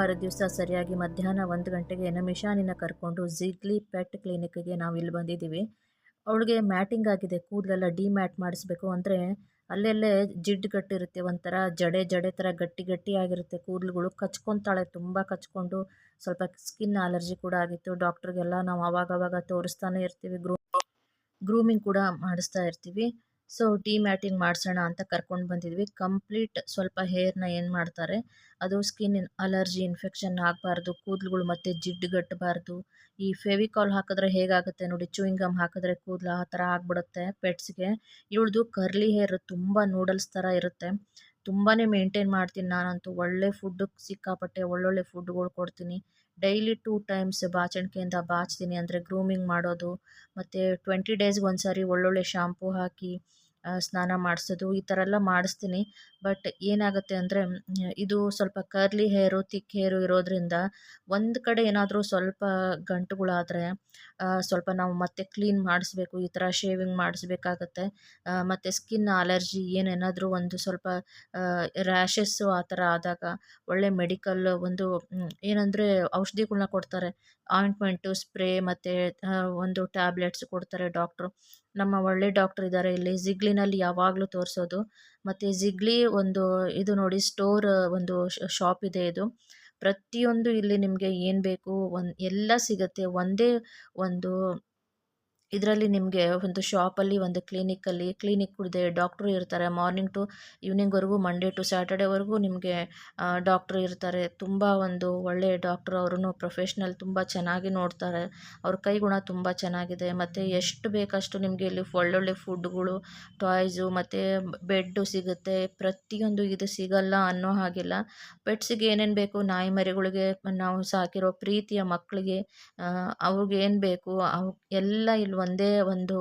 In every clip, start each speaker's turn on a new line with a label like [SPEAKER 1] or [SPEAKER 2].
[SPEAKER 1] ಭಾನುವಾರ ದಿವಸ ಸರಿಯಾಗಿ ಮಧ್ಯಾಹ್ನ ಒಂದು ಗಂಟೆಗೆ ನಮಿಷಾನಿನ ಕರ್ಕೊಂಡು ಜಿಗ್ಲಿ ಪೆಟ್ ಕ್ಲಿನಿಕ್ಗೆ ನಾವು ಇಲ್ಲಿ ಬಂದಿದ್ದೀವಿ. ಅವಳಿಗೆ ಮ್ಯಾಟಿಂಗ್ ಆಗಿದೆ, ಕೂದಲೆಲ್ಲ ಡಿ ಮ್ಯಾಟ್ ಮಾಡಿಸ್ಬೇಕು ಅಂದರೆ ಅಲ್ಲೆಲ್ಲೇ ಜಿಡ್ಡು ಗಟ್ಟಿರುತ್ತೆ, ಒಂಥರ ಜಡೆ ಜಡೆ ಥರ ಗಟ್ಟಿ ಗಟ್ಟಿ ಆಗಿರುತ್ತೆ ಕೂದಲುಗಳು. ಕಚ್ಕೊತಾಳೆ, ತುಂಬ ಕಚ್ಕೊಂಡು ಸ್ವಲ್ಪ ಸ್ಕಿನ್ ಅಲರ್ಜಿ ಕೂಡ ಆಗಿತ್ತು. ಡಾಕ್ಟ್ರಿಗೆಲ್ಲ ನಾವು ಅವಾಗವಾಗ ತೋರಿಸ್ತಾನೆ ಇರ್ತೀವಿ, ಗ್ರೂ, ಗ್ರೂಮಿಂಗ್ ಕೂಡ ಮಾಡಿಸ್ತಾ ಇರ್ತೀವಿ. ಸೊ, ಟೀ ಮ್ಯಾಟಿಂಗ್ ಮಾಡಿಸೋಣ ಅಂತ ಕರ್ಕೊಂಡು ಬಂದಿದ್ವಿ. ಕಂಪ್ಲೀಟ್ ಸ್ವಲ್ಪ ಹೇರ್ನ ಏನು ಮಾಡ್ತಾರೆ, ಅದು ಸ್ಕಿನ್ ಅಲರ್ಜಿ, ಇನ್ಫೆಕ್ಷನ್ ಆಗಬಾರ್ದು, ಕೂದಲುಗಳು ಮತ್ತು ಜಿಡ್ಡು ಗಟ್ಟಬಾರ್ದು. ಈ ಫೆವಿಕಾಲ್ ಹಾಕಿದ್ರೆ ಹೇಗಾಗುತ್ತೆ ನೋಡಿ ಚೂಯಿಂಗಮ್ ಗಮ್ ಹಾಕಿದ್ರೆ ಕೂದಲು ಆ ಥರ ಆಗಿಬಿಡುತ್ತೆ ಪೆಟ್ಸ್ಗೆ. ಇವಳದು ಕರ್ಲಿ ಹೇರ್ ತುಂಬ ನೂಡಲ್ಸ್ ಥರ ಇರುತ್ತೆ. ತುಂಬಾ ಮೇಂಟೈನ್ ಮಾಡ್ತೀನಿ ನಾನಂತೂ. ಒಳ್ಳೆ ಫುಡ್ ಸಿಕ್ಕಾಪಟ್ಟೆ ಒಳ್ಳೊಳ್ಳೆ ಫುಡ್ಗಳು ಕೊಡ್ತೀನಿ. ಡೈಲಿ ಟೂ ಟೈಮ್ಸ್ ಬಾಚಣಿಕೆಯಿಂದ ಬಾಚ್ತೀನಿ ಅಂದರೆ ಗ್ರೂಮಿಂಗ್ ಮಾಡೋದು, ಮತ್ತು ಟ್ವೆಂಟಿ ಡೇಸ್ಗೆ ಒಂದು ಸಾರಿ ಒಳ್ಳೊಳ್ಳೆ ಶಾಂಪೂ ಹಾಕಿ ಸ್ನಾನ ಮಾಡಿಸೋದು ಈ ಥರ ಎಲ್ಲ ಮಾಡಿಸ್ತೀನಿ. ಬಟ್ ಏನಾಗುತ್ತೆ ಅಂದರೆ ಇದು ಸ್ವಲ್ಪ ಕರ್ಲಿ ಹೇರು, ತಿಕ್ ಹೇರು ಇರೋದರಿಂದ ಒಂದು ಕಡೆ ಏನಾದರೂ ಸ್ವಲ್ಪ ಗಂಟುಗಳಾದರೆ ಸ್ವಲ್ಪ ನಾವು ಮತ್ತೆ ಕ್ಲೀನ್ ಮಾಡಿಸ್ಬೇಕು, ಈ ಥರ ಶೇವಿಂಗ್ ಮಾಡಿಸ್ಬೇಕಾಗತ್ತೆ. ಮತ್ತು ಸ್ಕಿನ್ ಅಲರ್ಜಿ ಏನೇನಾದರೂ ಒಂದು ಸ್ವಲ್ಪ ರ್ಯಾಷಸ್ಸು ಆ ಥರ ಆದಾಗ ಒಳ್ಳೆ ಮೆಡಿಕಲ್ ಒಂದು ಏನಂದರೆ ಔಷಧಿಗಳನ್ನ ಕೊಡ್ತಾರೆ. ಆಯಿಂಟ್ಮೆಂಟು, ಸ್ಪ್ರೇ ಮತ್ತು ಒಂದು ಟ್ಯಾಬ್ಲೆಟ್ಸ್ ಕೊಡ್ತಾರೆ ಡಾಕ್ಟ್ರು. ನಮ್ಮ ಒಳ್ಳೆ ಡಾಕ್ಟ್ರ್ ಇದ್ದಾರೆ ಇಲ್ಲಿ ಜಿಗ್ಲಿನಲ್ಲಿ ಯಾವಾಗಲೂ ತೋರಿಸೋದು. ಮತ್ತು ಜಿಗ್ಲಿ ಒಂದು, ಇದು ನೋಡಿ, ಸ್ಟೋರ್ ಒಂದು ಶಾಪ್ ಇದೆ ಇದು. ಪ್ರತಿಯೊಂದು ಇಲ್ಲಿ ನಿಮಗೆ ಏನು ಬೇಕು ಒಂದು ಎಲ್ಲ ಸಿಗುತ್ತೆ. ಒಂದೇ ಒಂದು ಇದರಲ್ಲಿ ನಿಮಗೆ ಒಂದು ಶಾಪಲ್ಲಿ, ಒಂದು ಕ್ಲಿನಿಕಲ್ಲಿ, ಕ್ಲಿನಿಕ್ ಇದೆ ಡಾಕ್ಟ್ರು ಇರ್ತಾರೆ. ಮಾರ್ನಿಂಗ್ ಟು ಈವ್ನಿಂಗ್ವರೆಗೂ ಮಂಡೇ ಟು ಸ್ಯಾಟರ್ಡೇವರೆಗೂ ನಿಮಗೆ ಡಾಕ್ಟ್ರು ಇರ್ತಾರೆ. ತುಂಬ ಒಂದು ಒಳ್ಳೆಯ ಡಾಕ್ಟ್ರು ಅವರು ಪ್ರೊಫೆಷ್ನಲ್, ತುಂಬ ಚೆನ್ನಾಗಿ ನೋಡ್ತಾರೆ. ಅವ್ರ ಕೈಗುಣ ತುಂಬ ಚೆನ್ನಾಗಿದೆ. ಮತ್ತು ಎಷ್ಟು ಬೇಕಷ್ಟು ನಿಮಗೆ ಇಲ್ಲಿ ಒಳ್ಳೊಳ್ಳೆ ಫುಡ್ಗಳು, ಟಾಯ್ಸು, ಮತ್ತು ಬೆಡ್ಡು ಸಿಗುತ್ತೆ. ಪ್ರತಿಯೊಂದು ಇದು ಸಿಗಲ್ಲ ಅನ್ನೋ ಹಾಗಿಲ್ಲ. ಪೆಟ್ಸಿಗೆ ಏನೇನು ಬೇಕು, ನಾಯಿ ಮರಿಗಳಿಗೆ ನಾವು ಸಾಕಿರೋ ಪ್ರೀತಿಯ ಮಕ್ಕಳಿಗೆ ಅವ್ರಿಗೆ ಏನು ಬೇಕು, ಅವು, ಎಲ್ಲ ಇಲ್ಲಿ ಒಂದೇ ಒಂದು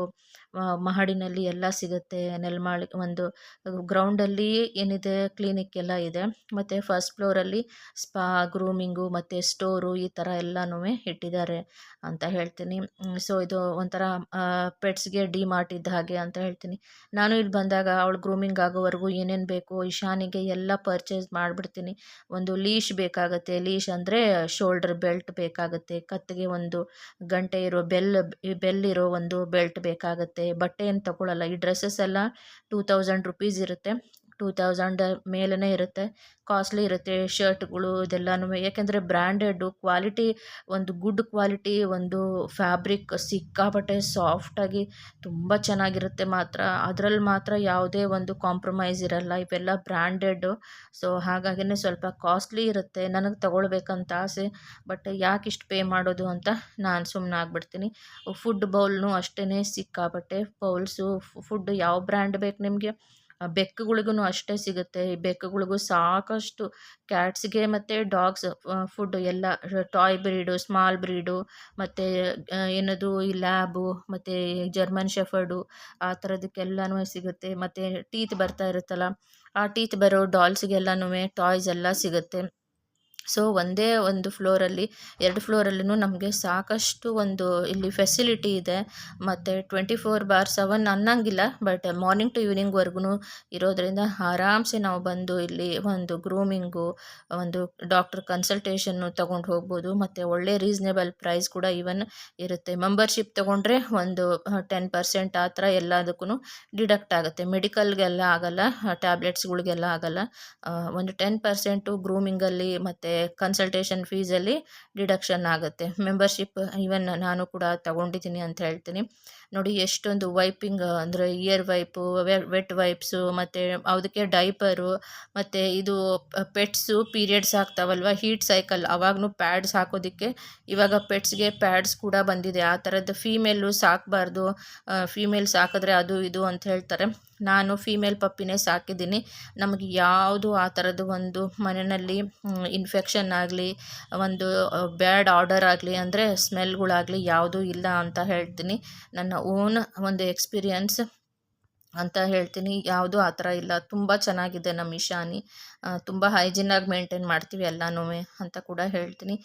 [SPEAKER 1] ಮಹಡಿನಲ್ಲಿ ಎಲ್ಲ ಸಿಗುತ್ತೆ. ನೆಲಮಾಳಿ ಒಂದು ಗ್ರೌಂಡಲ್ಲಿ ಏನಿದೆ ಕ್ಲಿನಿಕ್ ಎಲ್ಲ ಇದೆ. ಮತ್ತು ಫಸ್ಟ್ ಫ್ಲೋರಲ್ಲಿ ಸ್ಪಾ ಗ್ರೂಮಿಂಗು ಮತ್ತು ಸ್ಟೋರು ಈ ಥರ ಎಲ್ಲನೂ ಇಟ್ಟಿದ್ದಾರೆ ಅಂತ ಹೇಳ್ತೀನಿ. ಸೊ ಇದು ಒಂಥರ ಪೆಟ್ಸ್ಗೆ ಡಿ ಮಾರ್ಟ್ ಇದ್ದ ಹಾಗೆ ಅಂತ ಹೇಳ್ತೀನಿ. ನಾನು ಇಲ್ಲಿ ಬಂದಾಗ ಅವಳು ಗ್ರೂಮಿಂಗ್ ಆಗೋವರೆಗೂ ಏನೇನು ಬೇಕು ಇಶಾನಿಗೆ ಎಲ್ಲ ಪರ್ಚೇಸ್ ಮಾಡಿಬಿಡ್ತೀನಿ. ಒಂದು ಲೀಶ್ ಬೇಕಾಗುತ್ತೆ. ಲೀಶ್ ಅಂದರೆ ಶೋಲ್ಡರ್ ಬೆಲ್ಟ್ ಬೇಕಾಗುತ್ತೆ. ಕತ್ತಿಗೆ ಒಂದು ಗಂಟೆ ಇರೋ, ಬೆಲ್ ಬೆಲ್ ಇರೋ ಒಂದು ಬೆಲ್ಟ್ ಬೇಕಾಗುತ್ತೆ. ಬಟ್ಟೆ ಏನು ತಗೊಳ್ಳಲ್ಲ ಈ ಡ್ರೆಸ್ಸಸ್ ಎಲ್ಲ ಟೂ ತೌಸಂಡ್ ರುಪೀಸ್ ಇರುತ್ತೆ. ಟೂ ತೌಸಂಡ್ ಮೇಲೇ ಇರುತ್ತೆ. ಕಾಸ್ಟ್ಲಿ ಇರುತ್ತೆ ಶರ್ಟ್ಗಳು ಇದೆಲ್ಲನೂ ಯಾಕೆಂದರೆ ಬ್ರ್ಯಾಂಡೆಡ್ಡು, ಕ್ವಾಲಿಟಿ ಒಂದು ಗುಡ್ ಕ್ವಾಲಿಟಿ, ಒಂದು ಫ್ಯಾಬ್ರಿಕ್ ಸಿಕ್ಕಾಪಟ್ಟೆ ಸಾಫ್ಟಾಗಿ ತುಂಬ ಚೆನ್ನಾಗಿರುತ್ತೆ ಮಾತ್ರ. ಅದರಲ್ಲಿ ಮಾತ್ರ ಯಾವುದೇ ಒಂದು ಕಾಂಪ್ರಮೈಸ್ ಇರಲ್ಲ. ಇವೆಲ್ಲ ಬ್ರ್ಯಾಂಡೆಡ್ಡು. ಸೊ, ಹಾಗಾಗಿನೇ ಸ್ವಲ್ಪ ಕಾಸ್ಟ್ಲಿ ಇರುತ್ತೆ. ನನಗೆ ತೊಗೊಳ್ಬೇಕಂತ ಆಸೆ. ಬಟ್ ಯಾಕೆ ಇಷ್ಟು ಪೇ ಮಾಡೋದು ಅಂತ ನಾನು ಸುಮ್ಮನೆ ಆಗ್ಬಿಡ್ತೀನಿ. ಫುಡ್ ಬೌಲ್ನು ಅಷ್ಟೇ ಸಿಕ್ಕಾಪಟ್ಟೆ. ಬೌಲ್ಸು ಫುಡ್ ಯಾವ ಬ್ರ್ಯಾಂಡ್ ಬೇಕು ನಿಮಗೆ? ಬೆಕ್ಕುಗಳಿಗೂ ಅಷ್ಟೇ ಸಿಗುತ್ತೆ. ಈ ಬೆಕ್ಕುಗಳಿಗೂ ಸಾಕಷ್ಟು ಕ್ಯಾಟ್ಸ್ಗೆ ಮತ್ತು ಡಾಗ್ಸ್ ಫುಡ್ ಎಲ್ಲ ಟಾಯ್ ಬ್ರೀಡು, ಸ್ಮಾಲ್ ಬ್ರೀಡು, ಮತ್ತು ಏನದು ಈ ಲ್ಯಾಬು, ಮತ್ತು ಜರ್ಮನ್ ಶೆಫರ್ಡು ಆ ಥರದಕ್ಕೆಲ್ಲನೂ ಸಿಗುತ್ತೆ. ಮತ್ತು ಟೀತ್ ಬರ್ತಾ ಇರುತ್ತಲ್ಲ, ಆ ಟೀತ್ ಬರೋ ಡಾಲ್ಸ್ಗೆಲ್ಲನೂ ಟಾಯ್ಸ್ ಎಲ್ಲ ಸಿಗುತ್ತೆ. ಸೊ ಒಂದೇ ಒಂದು ಫ್ಲೋರಲ್ಲಿ ಎರಡು ಫ್ಲೋರಲ್ಲೂ ನಮಗೆ ಸಾಕಷ್ಟು ಒಂದು ಇಲ್ಲಿ ಫೆಸಿಲಿಟಿ ಇದೆ. ಮತ್ತು ಟ್ವೆಂಟಿ ಫೋರ್ ಬಾರ್ ಸೆವೆನ್ ಅನ್ನಂಗಿಲ್ಲ ಬಟ್ ಮಾರ್ನಿಂಗ್ ಟು ಈವ್ನಿಂಗ್ವರೆಗೂ ಇರೋದರಿಂದ ಆರಾಮ್ಸೆ ನಾವು ಬಂದು ಇಲ್ಲಿ ಒಂದು ಗ್ರೂಮಿಂಗು ಒಂದು ಡಾಕ್ಟರ್ ಕನ್ಸಲ್ಟೇಷನ್ನು ತೊಗೊಂಡು ಹೋಗ್ಬೋದು. ಮತ್ತು ಒಳ್ಳೆ ರೀಸ್ನೇಬಲ್ ಪ್ರೈಸ್ ಕೂಡ ಇವನ್ ಇರುತ್ತೆ. ಮೆಂಬರ್ಶಿಪ್ ತೊಗೊಂಡ್ರೆ ಒಂದು ಟೆನ್ ಪರ್ಸೆಂಟ್ ಆ ಥರ ಎಲ್ಲದಕ್ಕೂ ಡಿಡಕ್ಟ್ ಆಗುತ್ತೆ. ಮೆಡಿಕಲ್ಗೆಲ್ಲ ಆಗೋಲ್ಲ ಟ್ಯಾಬ್ಲೆಟ್ಸ್ಗಳಿಗೆಲ್ಲ ಆಗೋಲ್ಲ. ಒಂದು ಟೆನ್ ಪರ್ಸೆಂಟು ಗ್ರೂಮಿಂಗಲ್ಲಿ ಮತ್ತು ಕನ್ಸಲ್ಟೇಷನ್ ಫೀಸಲ್ಲಿ ಡಿಡಕ್ಷನ್ ಆಗುತ್ತೆ. ಮೆಂಬರ್ಶಿಪ್ ಈವನ್ ನಾನು ಕೂಡ ತಗೊಂಡಿದ್ದೀನಿ ಅಂತ ಹೇಳ್ತೀನಿ. ನೋಡಿ, ಎಷ್ಟೊಂದು ವೈಪಿಂಗ್ ಅಂದರೆ ಇಯರ್ ವೈಪು ವೆಟ್ ವೈಪ್ಸು ಮತ್ತು ಅದಕ್ಕೆ ಡೈಪರು ಮತ್ತು ಇದು ಪೆಟ್ಸು ಪೀರಿಯಡ್ಸ್ ಆಗ್ತಾವಲ್ವ? ಹೀಟ್ ಸೈಕಲ್ ಅವಾಗೂ ಪ್ಯಾಡ್ಸ್ ಹಾಕೋದಕ್ಕೆ ಇವಾಗ ಪೆಟ್ಸ್ಗೆ ಪ್ಯಾಡ್ಸ್ ಕೂಡ ಬಂದಿದೆ. ಆ ಥರದ್ದು ಫೀಮೇಲು ಸಾಕಬಾರ್ದು. ಫೀಮೇಲ್ ಸಾಕಿದ್ರೆ ಅದು ಇದು ಅಂತ ಹೇಳ್ತಾರೆ. ನಾನು ಫೀಮೇಲ್ ಪಪ್ಪಿನೇ ಸಾಕಿದ್ದೀನಿ. ನಮಗೆ ಯಾವುದು ಆ ಥರದ್ದು ಒಂದು ಮನೆಯಲ್ಲಿ ಇನ್ಫೆಕ್ಷನ್ ಆಗಲಿ, ಒಂದು ಬ್ಯಾಡ್ ಆರ್ಡರ್ ಆಗಲಿ ಅಂದರೆ ಸ್ಮೆಲ್ಗಳಾಗಲಿ ಯಾವುದೂ ಇಲ್ಲ ಅಂತ ಹೇಳ್ತೀನಿ. ನನ್ನ ಓನ್ ಒಂದು ಎಕ್ಸ್ಪೀರಿಯನ್ಸ್ ಅಂತ ಹೇಳ್ತೀನಿ. ಯಾವುದೂ ಆ ಥರ ಇಲ್ಲ. ತುಂಬ ಚೆನ್ನಾಗಿದೆ ನಮ್ಮ ಇಶಾನಿ ತುಂಬ ಹೈಜಿನಾಗಿ ಮೇಂಟೈನ್ ಮಾಡ್ತೀವಿ ಎಲ್ಲನೂ ಅಂತ ಕೂಡ ಹೇಳ್ತೀನಿ.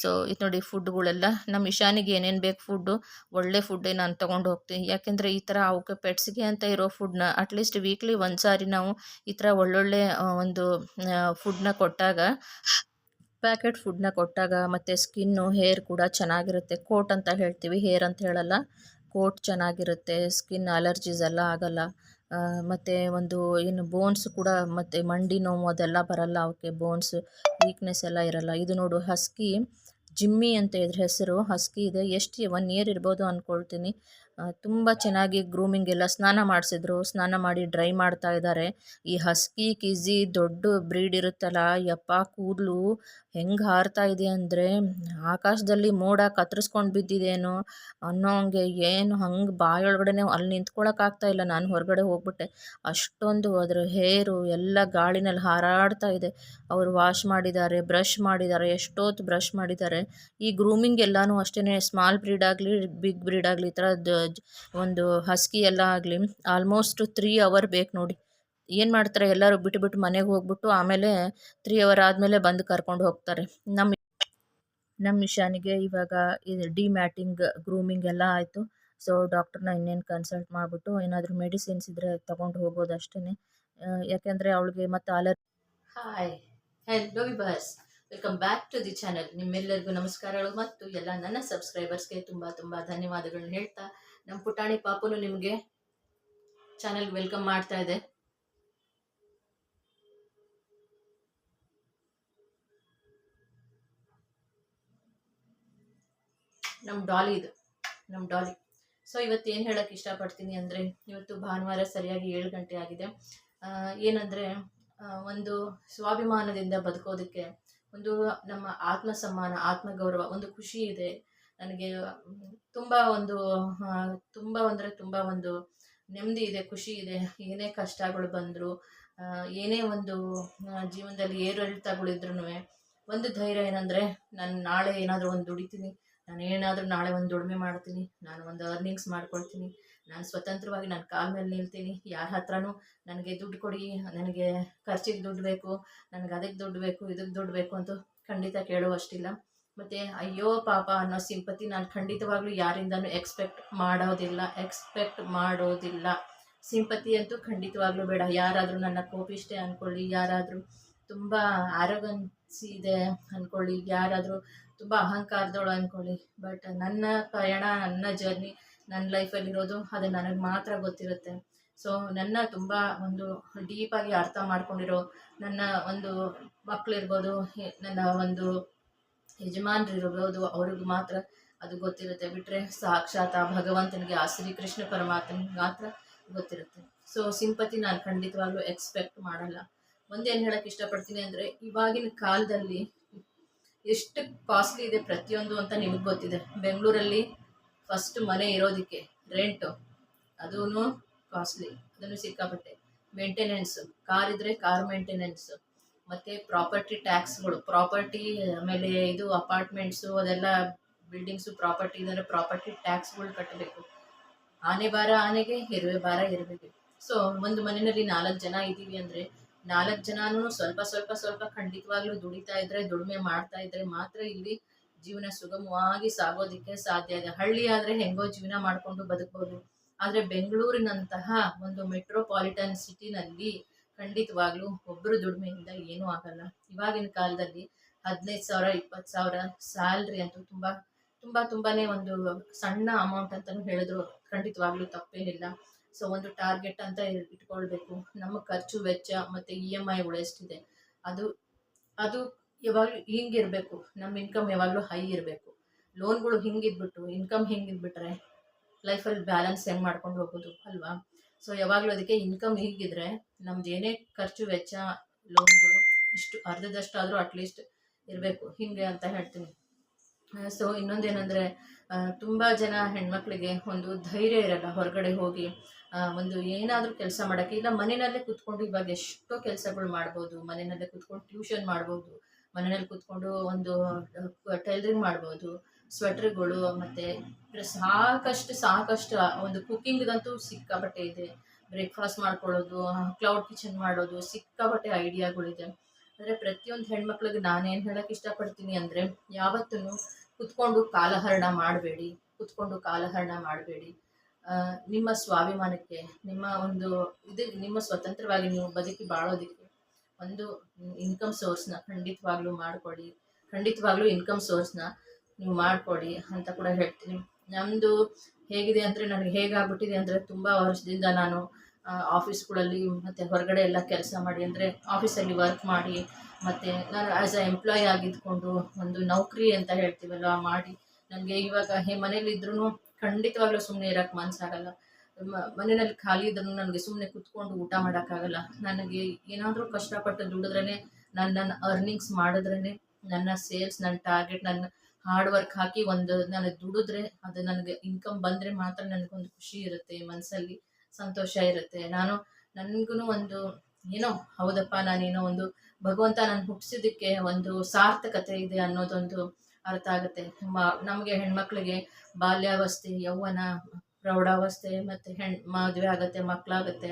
[SPEAKER 1] ಸೊ ಇದು ನೋಡಿ ಫುಡ್ಗಳೆಲ್ಲ ನಮ್ಮ ಇಶಾನಿಗೆ ಏನೇನು ಬೇಕು ಫುಡ್ಡು ಒಳ್ಳೆ ಫುಡ್ಡೇ ನಾನು ತೊಗೊಂಡು ಹೋಗ್ತೀನಿ. ಯಾಕೆಂದರೆ ಈ ಥರ ಅವಕ್ಕೆ ಪೆಟ್ಸ್ಗೆ ಅಂತ ಇರೋ ಫುಡ್ನ ಅಟ್ಲೀಸ್ಟ್ ವೀಕ್ಲಿ ಒಂದು ಸಾರಿ ನಾವು ಈ ಥರ ಒಳ್ಳೊಳ್ಳೆ ಒಂದು ಫುಡ್ನ ಕೊಟ್ಟಾಗ ಪ್ಯಾಕೆಟ್ ಫುಡ್ನ ಕೊಟ್ಟಾಗ ಮತ್ತು ಸ್ಕಿನ್ನು ಹೇರ್ ಕೂಡ ಚೆನ್ನಾಗಿರುತ್ತೆ. ಕೋಟ್ ಅಂತ ಹೇಳ್ತೀವಿ ಹೇರ್ ಅಂತ ಹೇಳಲ್ಲ. ಕೋಟ್ ಚೆನ್ನಾಗಿರುತ್ತೆ ಸ್ಕಿನ್ ಅಲರ್ಜೀಸ್ ಎಲ್ಲ ಆಗಲ್ಲ. ಮತ್ತು ಒಂದು ಏನು ಬೋನ್ಸ್ ಕೂಡ ಮತ್ತು ಮಂಡಿ ನೋವು ಅದೆಲ್ಲ ಬರಲ್ಲ, ಅವಕ್ಕೆ ಬೋನ್ಸ್ ವೀಕ್ನೆಸ್ ಎಲ್ಲ ಇರಲ್ಲ. ಇದು ನೋಡು ಹಸ್ಕಿ ಜಿಮ್ಮಿ ಅಂತ ಇದ್ರ ಹೆಸರು ಹಸ್ಕಿ ಇದೆ. ಎಷ್ಟು ಒನ್ ಇಯರ್ ಇರ್ಬೋದು ಅಂದ್ಕೊಳ್ತೀನಿ ತುಂಬ ಚೆನ್ನಾಗಿ ಗ್ರೂಮಿಂಗ್ ಎಲ್ಲ ಸ್ನಾನ ಮಾಡಿಸಿದ್ರು, ಸ್ನಾನ ಮಾಡಿ ಡ್ರೈ ಮಾಡ್ತಾ ಇದ್ದಾರೆ. ಈ ಹಸ್ಕಿ ಕಿಜಿ ದೊಡ್ಡ ಬ್ರೀಡ್ ಇರುತ್ತಲ್ಲ, ಯಪ್ಪ ಕೂದಲು ಹೆಂಗೆ ಹಾರ್ತಾ ಇದೆ ಅಂದರೆ, ಆಕಾಶದಲ್ಲಿ ಮೋಡ ಕತ್ತರಿಸ್ಕೊಂಡು ಬಿದ್ದಿದೇನೋ ಅನ್ನೋ ಹಂಗೆ ಏನು ಹಂಗೆ ಬಾಯೊಳಗಡೆನೆ ಅಲ್ಲಿ ನಿಂತ್ಕೊಳ್ಳೋಕ್ಕಾಗ್ತಾ ಇಲ್ಲ. ನಾನು ಹೊರಗಡೆ ಹೋಗ್ಬಿಟ್ಟೆ. ಅಷ್ಟೊಂದು ಅದರ ಹೇರು ಎಲ್ಲ ಗಾಳಿನಲ್ಲಿ ಹಾರಾಡ್ತಾ ಇದೆ. ಅವರು ವಾಶ್ ಮಾಡಿದ್ದಾರೆ, ಬ್ರಷ್ ಮಾಡಿದ್ದಾರೆ, ಎಷ್ಟೊತ್ತು ಬ್ರಷ್ ಮಾಡಿದ್ದಾರೆ. ಈ ಗ್ರೂಮಿಂಗ್ ಎಲ್ಲನೂ ಅಷ್ಟೇ ಸ್ಮಾಲ್ ಬ್ರೀಡ್ ಆಗಲಿ, ಬಿಗ್ ಬ್ರೀಡ್ ಆಗಲಿ, ಈ ಥರ ಒಂದು ಹಸ್ಕಿ ಎಲ್ಲ ಆಗಲಿ, ಆಲ್ಮೋಸ್ಟ್ ತ್ರೀ ಅವರ್ ಬೇಕು ನೋಡಿ. ಏನು ಮಾಡ್ತಾರೆ? ಎಲ್ಲರೂ ಬಿಟ್ಟು ಬಿಟ್ಟು ಮನೆಗೆ ಹೋಗ್ಬಿಟ್ಟು ಆಮೇಲೆ ತ್ರೀ ಅವರ್ ಆದಮೇಲೆ ಬಂದು ಕರ್ಕೊಂಡು ಹೋಗ್ತಾರೆ. ನಮ್ಮ ನಮ್ಮ ಇಶಾನಿಗೆ ಇವಾಗ ಇದು ಡಿಮ್ಯಾಟಿಂಗ್ ಗ್ರೂಮಿಂಗ್ ಎಲ್ಲ ಆಯಿತು. ಸೊ ಡಾಕ್ಟರ್ನ ಇನ್ನೇನು ಕನ್ಸಲ್ಟ್ ಮಾಡಿಬಿಟ್ಟು ಏನಾದರೂ ಮೆಡಿಸಿನ್ಸ್ ಇದ್ದರೆ ತೊಗೊಂಡು ಹೋಗೋದು ಅಷ್ಟೇ ಯಾಕೆಂದರೆ ಅವಳಿಗೆ ಮತ್ತು ಅಲರ್ hi hello bus welcome back to the channel ನಿಮ್ಮೆಲ್ಲರಿಗೂ ನಮಸ್ಕಾರಗಳು ಮತ್ತು ಎಲ್ಲ ನನ್ನ ಸಬ್ಸ್ಕ್ರೈಬರ್ಸ್ಗೆ ತುಂಬ ತುಂಬ ಧನ್ಯವಾದಗಳನ್ನ ಹೇಳ್ತಾ ನಮ್ಮ ಪುಟಾಣಿ ಪಾಪುನು ನಿಮಗೆ ಚಾನಲ್ಗೆ ವೆಲ್ಕಮ್ ಮಾಡ್ತಾ ಇದೆ. ನಮ್ಮ ಡಾಲಿ ಇದು ನಮ್ಮ ಡಾಲಿ. ಸೊ ಇವತ್ತು ಏನು ಹೇಳೋಕ್ಕೆ ಇಷ್ಟಪಡ್ತೀನಿ ಅಂದರೆ, ಇವತ್ತು ಭಾನುವಾರ ಸರಿಯಾಗಿ ಏಳು ಗಂಟೆ ಆಗಿದೆ. ಏನಂದರೆ ಒಂದು ಸ್ವಾಭಿಮಾನದಿಂದ ಬದುಕೋದಕ್ಕೆ ಒಂದು ನಮ್ಮ ಆತ್ಮಸಮ್ಮಾನ, ಆತ್ಮಗೌರವ, ಒಂದು ಖುಷಿ ಇದೆ. ನನಗೆ ತುಂಬ ಒಂದು ತುಂಬ ಅಂದರೆ ತುಂಬ ಒಂದು ನೆಮ್ಮದಿ ಇದೆ, ಖುಷಿ ಇದೆ. ಏನೇ ಕಷ್ಟಗಳು ಬಂದರೂ ಏನೇ ಒಂದು ಜೀವನದಲ್ಲಿ ಏರಿಳಿತಗಳಿದ್ರೂ ಒಂದು ಧೈರ್ಯ ಏನಂದರೆ, ನಾನು ನಾಳೆ ಏನಾದರೂ ಒಂದು ದುಡಿತೀನಿ. ನಾನು ಏನಾದರೂ ನಾಳೆ ಒಂದು ದುಡಿಮೆ ಮಾಡ್ತೀನಿ, ನಾನು ಒಂದು ಅರ್ನಿಂಗ್ಸ್ ಮಾಡ್ಕೊಳ್ತೀನಿ, ನಾನು ಸ್ವತಂತ್ರವಾಗಿ ನನ್ನ ಕಾಲ ಮೇಲೆ ನಿಲ್ತೀನಿ, ಯಾರ ಹತ್ರನೂ ನನಗೆ ದುಡ್ಡು ಕೊಡಿ, ನನಗೆ ಖರ್ಚಿಗೆ ದುಡ್ಡು ಬೇಕು, ನನಗೆ ಅದಕ್ಕೆ ದುಡ್ಡು ಬೇಕು ಇದಕ್ಕೆ ದುಡ್ಡು ಬೇಕು ಅಂತ ಖಂಡಿತ ಕೇಳುವಷ್ಟಿಲ್ಲ. ಮತ್ತು ಅಯ್ಯೋ ಪಾಪ ಅನ್ನೋ ಸಿಂಪತಿ ನಾನು ಖಂಡಿತವಾಗ್ಲೂ ಯಾರಿಂದನೂ ಎಕ್ಸ್ಪೆಕ್ಟ್ ಮಾಡೋದಿಲ್ಲ ಎಕ್ಸ್ಪೆಕ್ಟ್ ಮಾಡೋದಿಲ್ಲ. ಸಿಂಪತಿ ಅಂತೂ ಖಂಡಿತವಾಗ್ಲೂ ಬೇಡ, ಯಾರಾದರೂ ನನ್ನ ಕೋಪಿಷ್ಟೇ ಅಂದ್ಕೊಳ್ಳಿ ಯಾರಾದರೂ ತುಂಬ ಆರೋಗನ್ಸಿ ಇದೆ ಅಂದ್ಕೊಳ್ಳಿ ಯಾರಾದರೂ ತುಂಬ ಅಹಂಕಾರದವಳು ಅಂದ್ಕೊಳ್ಳಿ ಬಟ್ ನನ್ನ ಪ್ರಯಾಣ ನನ್ನ ಜರ್ನಿ ನನ್ನ ಲೈಫಲ್ಲಿರೋದು ಅದು ನನಗೆ ಮಾತ್ರ ಗೊತ್ತಿರುತ್ತೆ. ಸೊ ನನ್ನ ತುಂಬ ಒಂದು ಡೀಪಾಗಿ ಅರ್ಥ ಮಾಡ್ಕೊಂಡಿರೋ ನನ್ನ ಒಂದು ಮಕ್ಕಳಿರ್ಬೋದು ನನ್ನ ಒಂದು ಯಜಮಾನ್ರಿರ್ಬೋದು, ಅವ್ರಿಗೆ ಮಾತ್ರ ಅದು ಗೊತ್ತಿರುತ್ತೆ. ಬಿಟ್ಟರೆ ಸಾಕ್ಷಾತ್ ಭಗವಂತನಿಗೆ, ಆ ಶ್ರೀಕೃಷ್ಣ ಪರಮಾತ್ಮನಿಗೆ ಮಾತ್ರ ಗೊತ್ತಿರುತ್ತೆ. ಸೊ ಸಿಂಪತಿ ನಾನು ಖಂಡಿತವಾಗ್ಲೂ ಎಕ್ಸ್ಪೆಕ್ಟ್ ಮಾಡಲ್ಲ. ಒಂದೇನು ಹೇಳಕ್ಕೆ ಇಷ್ಟಪಡ್ತೀನಿ ಅಂದರೆ, ಇವಾಗಿನ ಕಾಲದಲ್ಲಿ ಎಷ್ಟು ಕಾಸ್ಟ್ಲಿ ಇದೆ ಪ್ರತಿಯೊಂದು ಅಂತ ನಿಮಗೆ ಗೊತ್ತಿದೆ. ಬೆಂಗಳೂರಲ್ಲಿ ಫಸ್ಟ್ ಮನೆ ಇರೋದಕ್ಕೆ ರೆಂಟು ಅದೂ ಕಾಸ್ಟ್ಲಿ ಅದನ್ನು ಸಿಕ್ಕಾಪಟ್ಟೆ. ಮೇಂಟೆನೆನ್ಸು ಕಾರ್ ಇದ್ದರೆ ಕಾರ್ ಮೇಂಟೆನೆನ್ಸು ಮತ್ತು ಪ್ರಾಪರ್ಟಿ ಟ್ಯಾಕ್ಸ್ಗಳು ಪ್ರಾಪರ್ಟಿ ಆಮೇಲೆ ಇದು ಅಪಾರ್ಟ್ಮೆಂಟ್ಸು ಅದೆಲ್ಲ ಬಿಲ್ಡಿಂಗ್ಸು ಪ್ರಾಪರ್ಟಿ ಇದ್ದರೆ ಪ್ರಾಪರ್ಟಿ ಟ್ಯಾಕ್ಸ್ಗಳು ಕಟ್ಟಬೇಕು ಆನೆ ಬಾರ ಆನೆಗೆ, ಇರುವೆ ಬಾರ ಇರಬೇಕು. ಸೊ ಒಂದು ಮನೆಯಲ್ಲಿ ನಾಲ್ಕು ಜನ ಇದ್ದೀವಿ ಅಂದರೆ ನಾಲ್ಕು ಜನಾನು ಸ್ವಲ್ಪ ಸ್ವಲ್ಪ ಸ್ವಲ್ಪ ಖಂಡಿತವಾಗ್ಲೂ ದುಡಿತಾ ಇದ್ರೆ, ದುಡಿಮೆ ಮಾಡ್ತಾ ಇದ್ರೆ ಮಾತ್ರ ಇಲ್ಲಿ ಜೀವನ ಸುಗಮವಾಗಿ ಸಾಗೋದಿಕ್ಕೆ ಸಾಧ್ಯ ಇದೆ. ಹಳ್ಳಿ ಆದ್ರೆ ಹೆಂಗೋ ಜೀವನ ಮಾಡ್ಕೊಂಡು ಬದುಕಬಹುದು ಆದ್ರೆ ಬೆಂಗಳೂರಿನಂತಹ ಒಂದು ಮೆಟ್ರೋಪಾಲಿಟನ್ ಸಿಟಿನಲ್ಲಿ ಖಂಡಿತವಾಗ್ಲೂ ಒಬ್ಬರು ದುಡಿಮೆಯಿಂದ ಏನೂ ಆಗಲ್ಲ. ಇವಾಗಿನ ಕಾಲದಲ್ಲಿ ಹದಿನೈದು ಸಾವಿರ, ಇಪ್ಪತ್ತು ಸಾವಿರ ಸ್ಯಾಲ್ರಿ ಅಂತೂ ತುಂಬಾ ತುಂಬಾ, ತುಂಬಾನೇ ಒಂದು ಸಣ್ಣ ಅಮೌಂಟ್ ಅಂತಾನು ಹೇಳಿದ್ರು. ಖಂಡಿತವಾಗ್ಲೂ ತಪ್ಪೇನಿಲ್ಲ. ಸೊ ಒಂದು ಟಾರ್ಗೆಟ್ ಅಂತ ಇಟ್ಕೊಳ್ಬೇಕು. ನಮ್ಮ ಖರ್ಚು ವೆಚ್ಚ ಮತ್ತು ಇ ಎಂ ಐಗಳು ಎಷ್ಟಿದೆ. ಅದು ಅದು ಯಾವಾಗಲೂ ಹಿಂಗಿರಬೇಕು. ನಮ್ಮ ಇನ್ಕಮ್ ಯಾವಾಗಲೂ ಹೈ ಇರಬೇಕು. ಲೋನ್ಗಳು ಹಿಂಗಿದ್ಬಿಟ್ಟು ಇನ್ಕಮ್ ಹಿಂಗಿದ್ಬಿಟ್ರೆ ಲೈಫಲ್ಲಿ ಬ್ಯಾಲೆನ್ಸ್ ಹೆಂಗೆ ಮಾಡ್ಕೊಂಡು ಹೋಗೋದು ಅಲ್ವಾ? ಸೊ ಯಾವಾಗಲೂ ಅದಕ್ಕೆ ಇನ್ಕಮ್ ಹೀಗಿದ್ರೆ ನಮ್ದು ಏನೇ ಖರ್ಚು ವೆಚ್ಚ ಲೋನ್ಗಳು ಇಷ್ಟು ಅರ್ಧದಷ್ಟಾದರೂ ಅಟ್ಲೀಸ್ಟ್ ಇರಬೇಕು. ಹೀಗೆ ಅಂತ ಹೇಳ್ತೀನಿ. ಸೊ ಇನ್ನೊಂದೇನೆಂದರೆ ತುಂಬ ಜನ ಹೆಣ್ಮಕ್ಳಿಗೆ ಒಂದು ಧೈರ್ಯ ಇರಲ್ಲ. ಹೊರಗಡೆ ಹೋಗಿ ಒಂದು ಏನಾದರೂ ಕೆಲಸ ಮಾಡೋಕ್ಕೆ, ಇಲ್ಲ ಮನೆಯಲ್ಲೇ ಕೂತ್ಕೊಂಡು ಇವಾಗ ಎಷ್ಟೋ ಕೆಲಸಗಳು ಮಾಡ್ಬೋದು, ಮನೆಯಲ್ಲೇ ಕೂತ್ಕೊಂಡು ಟ್ಯೂಷನ್ ಮಾಡ್ಬೋದು, ಮನೆಯಲ್ಲಿ ಕೂತ್ಕೊಂಡು ಒಂದು ಟೈಲರಿಂಗ್ ಮಾಡ್ಬೋದು ಸ್ವೆಟ್ರ್ಗಳು ಮತ್ತು ಸಾಕಷ್ಟು ಸಾಕಷ್ಟು ಒಂದು ಕುಕ್ಕಿಂಗ್ದಂತೂ ಸಿಕ್ಕಾಪಟ್ಟೆ ಇದೆ. ಬ್ರೇಕ್ಫಾಸ್ಟ್ ಮಾಡ್ಕೊಳ್ಳೋದು ಕ್ಲೌಡ್ ಕಿಚನ್ ಮಾಡೋದು ಸಿಕ್ಕಾಪಟ್ಟೆ ಐಡಿಯಾಗಳಿದೆ ಅಂದರೆ ಪ್ರತಿಯೊಂದು ಹೆಣ್ಮಕ್ಳಿಗೆ ನಾನೇನು ಹೇಳೋಕ್ಕೆ ಇಷ್ಟಪಡ್ತೀನಿ ಅಂದರೆ ಯಾವತ್ತೂ ಕುತ್ಕೊಂಡು ಕಾಲಹರಣ ಮಾಡಬೇಡಿ, ಕುತ್ಕೊಂಡು ಕಾಲಹರಣ ಮಾಡಬೇಡಿ. ನಿಮ್ಮ ಸ್ವಾಭಿಮಾನಕ್ಕೆ, ನಿಮ್ಮ ಒಂದು ಇದು, ನಿಮ್ಮ ಸ್ವತಂತ್ರವಾಗಿ ನೀವು ಬದುಕಿ ಬಾಳೋದಕ್ಕೆ ಒಂದು ಇನ್ಕಮ್ ಸೋರ್ಸ್ನ ಖಂಡಿತವಾಗ್ಲೂ ಮಾಡಿಕೊಡಿ. ಖಂಡಿತವಾಗ್ಲೂ ಇನ್ಕಮ್ ಸೋರ್ಸ್ನ ನೀವು ಮಾಡಿಕೊಡಿ ಅಂತ ಕೂಡ ಹೇಳ್ತೀನಿ. ನಮ್ಮದು ಹೇಗಿದೆ ಅಂದರೆ ನನಗೆ ಹೇಗಾಗ್ಬಿಟ್ಟಿದೆ ಅಂದರೆ ತುಂಬ ವರ್ಷದಿಂದ ನಾನು ಆಫೀಸ್ಗಳಲ್ಲಿ ಮತ್ತು ಹೊರಗಡೆ ಎಲ್ಲ ಕೆಲಸ ಮಾಡಿ ಅಂದರೆ ಆಫೀಸಲ್ಲಿ ವರ್ಕ್ ಮಾಡಿ ಮತ್ತು ನಾನು ಆ್ಯಸ್ ಅ ಎಂಪ್ಲಾಯ್ ಆಗಿದ್ಕೊಂಡು ಒಂದು ನೌಕರಿ ಅಂತ ಹೇಳ್ತೀವಲ್ಲ ಮಾಡಿ. ನನಗೆ ಇವಾಗ ಹೇ ಮನೇಲಿದ್ರೂ ಖಂಡಿತವಾಗ್ಲೂ ಸುಮ್ಮನೆ ಇರಕ್ಕೆ ಮನ್ಸಾಗಲ್ಲ. ಮನೆಯಲ್ಲಿ ಖಾಲಿ ಇದ್ರೂ ನನಗೆ ಸುಮ್ಮನೆ ಕುತ್ಕೊಂಡು ಊಟ ಮಾಡೋಕ್ಕಾಗಲ್ಲ. ನನಗೆ ಏನಾದರೂ ಕಷ್ಟಪಟ್ಟು ದುಡಿದ್ರೇ ನಾನು ನನ್ನ ಅರ್ನಿಂಗ್ಸ್ ಮಾಡಿದ್ರೇ ನನ್ನ ಸೇಲ್ಸ್ ನನ್ನ ಟಾರ್ಗೆಟ್ ನನ್ನ ಹಾರ್ಡ್ ವರ್ಕ್ ಹಾಕಿ ಒಂದು ನಾನು ದುಡಿದ್ರೆ, ಅದು ನನಗೆ ಇನ್ಕಮ್ ಬಂದರೆ ಮಾತ್ರ ನನಗೊಂದು ಖುಷಿ ಇರುತ್ತೆ ಮನಸ್ಸಲ್ಲಿ ಸಂತೋಷ ಇರುತ್ತೆ. ನಾನು ನನಗೂ ಒಂದು, ಏನೋ, ಹೌದಪ್ಪ, ನಾನೇನೋ ಒಂದು ಭಗವಂತ ನಾನು ಹುಟ್ಟಿಸಿದ್ದಕ್ಕೆ ಒಂದು ಸಾರ್ಥಕತೆ ಇದೆ ಅನ್ನೋದೊಂದು ಅರ್ಥ ಆಗುತ್ತೆ. ನಮಗೆ ಹೆಣ್ಮಕ್ಳಿಗೆ ಬಾಲ್ಯಾವಸ್ಥೆ, ಯೌವನ ಪ್ರೌಢಾವಸ್ಥೆ ಮತ್ತು ಹೆಣ್ಣು ಮದುವೆ ಆಗುತ್ತೆ ಮಕ್ಕಳಾಗುತ್ತೆ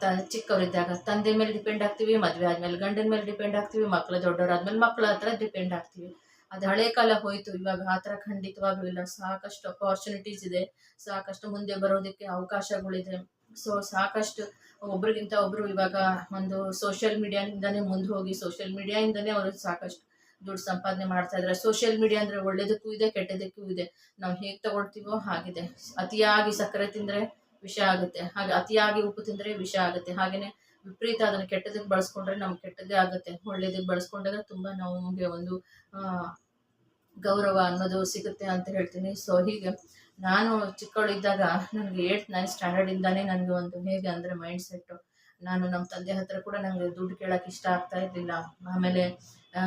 [SPEAKER 1] ತ, ಚಿಕ್ಕವರಿದ್ದಾಗ ತಂದೆ ಮೇಲೆ ಡಿಪೆಂಡ್ ಆಗ್ತೀವಿ, ಮದುವೆ ಆದಮೇಲೆ ಗಂಡನ ಮೇಲೆ ಡಿಪೆಂಡ್ ಆಗ್ತೀವಿ ಮಕ್ಕಳು ದೊಡ್ಡವರಾದ್ಮೇಲೆ ಮಕ್ಕಳ ಹತ್ರ ಡಿಪೆಂಡ್ ಆಗ್ತೀವಿ. ಅದು ಹಳೆ ಕಾಲ ಹೋಯಿತು, ಇವಾಗ ಆ ಥರ ಖಂಡಿತವಾಗ್ಲೂ ಇಲ್ಲ. ಸಾಕಷ್ಟು ಅಪಾರ್ಚುನಿಟೀಸ್ ಇದೆ, ಸಾಕಷ್ಟು ಮುಂದೆ ಬರೋದಕ್ಕೆ ಅವಕಾಶಗಳಿದೆ. ಸೊ ಸಾಕಷ್ಟು ಒಬ್ರಿಗಿಂತ ಒಬ್ರು ಇವಾಗ ಒಂದು ಸೋಷಿಯಲ್ ಮೀಡಿಯಾದಿಂದನೇ ಮುಂದೆ ಹೋಗಿ ಸೋಷಿಯಲ್ ಮೀಡಿಯಾಯಿಂದನೇ ಅವರು ಸಾಕಷ್ಟು ದುಡ್ಡು ಸಂಪಾದನೆ ಮಾಡ್ತಾ ಇದ್ದಾರೆ ಸೋಷಿಯಲ್ ಮೀಡಿಯಾ ಅಂದರೆ ಒಳ್ಳೇದಕ್ಕೂ ಇದೆ, ಕೆಟ್ಟದಕ್ಕೂ ಇದೆ. ನಾವು ಹೇಗೆ ತಗೊಳ್ತೀವೋ ಹಾಗಿದೆ. ಅತಿಯಾಗಿ ಸಕ್ಕರೆ ತಿಂದರೆ ವಿಷ ಆಗುತ್ತೆ. ಹಾಗೆ ಅತಿಯಾಗಿ ಉಪ್ಪು ತಿಂದರೆ ವಿಷ ಆಗುತ್ತೆ. ಹಾಗೆಯೇ ವಿಪರೀತ ಅದನ್ನು ಕೆಟ್ಟದಕ್ಕೆ ಬಳಸ್ಕೊಂಡ್ರೆ ನಮ್ಗೆ ಕೆಟ್ಟದ್ದೇ ಆಗುತ್ತೆ. ಒಳ್ಳೇದಕ್ಕೆ ಬಳಸ್ಕೊಂಡಾಗ ತುಂಬ ನಮಗೆ ಒಂದು ಗೌರವ ಅನ್ನೋದು ಸಿಗುತ್ತೆ ಅಂತ ಹೇಳ್ತೀನಿ. ಸೊ ಹೀಗೆ ನಾನು ಚಿಕ್ಕವಳಿದ್ದಾಗ ನನಗೆ ಏಟ್ ನೈನ್ ಸ್ಟ್ಯಾಂಡರ್ಡಿಂದಾನೇ ನನಗೆ ಒಂದು ಹೇಗೆ ಅಂದರೆ ಮೈಂಡ್ ಸೆಟ್ಟು ನಾನು ನಮ್ಮ ತಂದೆ ಹತ್ರ ಕೂಡ ನನಗೆ ದುಡ್ಡು ಕೇಳೋಕೆ ಇಷ್ಟ ಆಗ್ತಾ ಇರಲಿಲ್ಲ. ಆಮೇಲೆ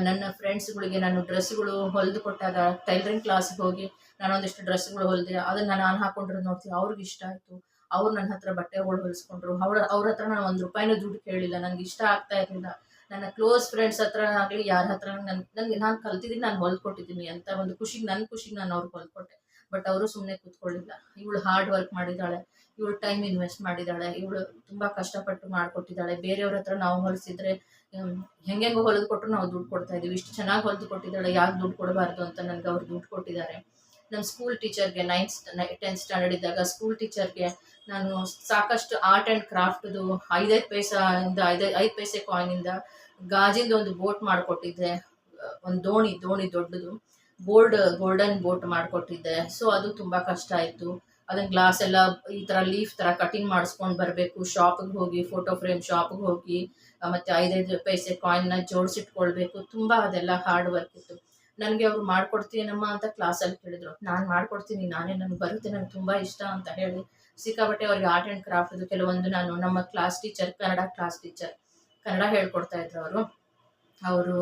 [SPEAKER 1] ನನ್ನ ಫ್ರೆಂಡ್ಸ್ಗಳಿಗೆ ನಾನು ಡ್ರೆಸ್ಗಳು ಹೊಲಿದು ಕೊಟ್ಟಾಗ ಟೈಲರಿಂಗ್ ಕ್ಲಾಸ್ಗೆ ಹೋಗಿ ನಾನೊಂದಿಷ್ಟು ಡ್ರೆಸ್ಗಳು ಹೊಲಿದೆ, ಅದನ್ನ ನಾನು ಹಾಕೊಂಡ್ರೆ ನೋಡ್ತೀವಿ, ಅವ್ರಿಗೆ ಇಷ್ಟ ಆಯ್ತು. ಅವ್ರು ನನ್ನ ಹತ್ರ ಬಟ್ಟೆಗಳು ಹೊಲಿಸ್ಕೊಂಡ್ರು. ಅವ್ರ ಅವ್ರ ಹತ್ರ ನಾನು ಒಂದು ರೂಪಾಯಿನೂ ದುಡ್ಡು ಕೇಳಿಲ್ಲ ನನಗೆ ಇಷ್ಟ ಆಗ್ತಾ ಇರಲಿಲ್ಲ. ನನ್ನ ಕ್ಲೋಸ್ ಫ್ರೆಂಡ್ಸ್ ಹತ್ರ ಆಗಲಿ, ಯಾರ ಹತ್ರ ನನ್ ನನಗೆ ನಾನು ಕಲ್ತಿದ್ದೀನಿ, ನಾನು ಹೊಲ್ಕೊಟ್ಟಿದ್ದೀನಿ ಅಂತ ಒಂದು ಖುಷಿಗೆ ನನ್ನ ಖುಷಿಗೆ ನಾನು ಅವ್ರಿಗೆ ಹೊಲ್ಕೊಟ್ಟೆ. ಬಟ್ ಅವರು ಸುಮ್ಮನೆ ಕೂತ್ಕೊಳ್ಳಿಲ್ಲ. ಇವಳು ಹಾರ್ಡ್ ವರ್ಕ್ ಮಾಡಿದಾಳೆ ಇವಳು ಟೈಮ್ ಇನ್ವೆಸ್ಟ್ ಮಾಡಿದ್ದಾಳೆ, ಇವಳು ತುಂಬಾ ಕಷ್ಟಪಟ್ಟು ಮಾಡ್ಕೊಟ್ಟಿದ್ದಾಳೆ. ಬೇರೆಯವ್ರ ಹತ್ರ ನಾವು ಹೊಲಿಸಿದ್ರೆ ಹೆಂಗೆಂಗೋ ಹೊಲಿದು ಕೊಟ್ಟರು ನಾವು ದುಡ್ಡು ಕೊಡ್ತಾ ಇದೀವಿ ಇಷ್ಟು ಚೆನ್ನಾಗಿ ಹೊಲಿದು ಕೊಟ್ಟಿದ್ದಾಳೆ ಯಾಕೆ ದುಡ್ಡು ಕೊಡಬಾರ್ದು ಅಂತ ನನಗೆ ಅವ್ರು ದುಡ್ಡು ಕೊಟ್ಟಿದ್ದಾರೆ. ನಮ್ಮ ಸ್ಕೂಲ್ ಟೀಚರ್ಗೆ ನೈನ್ತ್ ಟೆಂತ್ ಸ್ಟ್ಯಾಂಡರ್ಡ್ ಇದ್ದಾಗ ಸ್ಕೂಲ್ ಟೀಚರ್ಗೆ ನಾನು ಸಾಕಷ್ಟು ಆರ್ಟ್ ಅಂಡ್ ಕ್ರಾಫ್ಟ್ದು ಐದೈದು ಪೈಸೆಯಿಂದ ಐದೈದು ಐದು ಪೈಸೆ ಕಾಯಿನಿಂದ ಗಾಜಿಂದ ಒಂದು ಬೋಟ್ ಮಾಡಿಕೊಟ್ಟಿದ್ದೆ. ಒಂದು ದೋಣಿ ದೋಣಿ ದೊಡ್ಡದು. ಗೋಲ್ಡ್ ಗೋಲ್ಡನ್ ಬೋಟ್ ಮಾಡಿಕೊಟ್ಟಿದ್ದೆ. ಸೊ ಅದು ತುಂಬ ಕಷ್ಟ ಆಯಿತು. ಅದನ್ನ ಗ್ಲಾಸ್ ಎಲ್ಲ ಈ ಥರ ಲೀಫ್ ಥರ ಕಟಿಂಗ್ ಮಾಡಿಸ್ಕೊಂಡು ಬರಬೇಕು. ಶಾಪಿಗೆ ಹೋಗಿ ಫೋಟೋ ಫ್ರೇಮ್ ಶಾಪಿಗೆ ಹೋಗಿ ಮತ್ತು ಐದೈದು ಪೈಸೆ ಕಾಯಿನ್ನ ಜೋಡಿಸಿಟ್ಕೊಳ್ಬೇಕು. ತುಂಬ ಅದೆಲ್ಲ ಹಾರ್ಡ್ ವರ್ಕ್ ಇತ್ತು. ನನಗೆ ಅವ್ರು ಮಾಡ್ಕೊಡ್ತೀನಮ್ಮ ಅಂತ ಕ್ಲಾಸಲ್ಲಿ ಕೇಳಿದ್ರು. ನಾನು ಮಾಡ್ಕೊಡ್ತೀನಿ, ನಾನೇ ನನಗೆ ಬರುತ್ತೆ ನನಗೆ ತುಂಬ ಇಷ್ಟ ಅಂತ ಹೇಳಿ ಸಿಕ್ಕಾಬಟ್ಟೆ ಅವ್ರಿಗೆ ಆರ್ಟ್ ಆ್ಯಂಡ್ ಕ್ರಾಫ್ಟ್ದು ಕೆಲವೊಂದು ನಾನು ನಮ್ಮ class teacher Kannada class teacher Kannada ಹೇಳ್ಕೊಡ್ತಾ ಇದ್ರು ಅವರು. ಅವರು,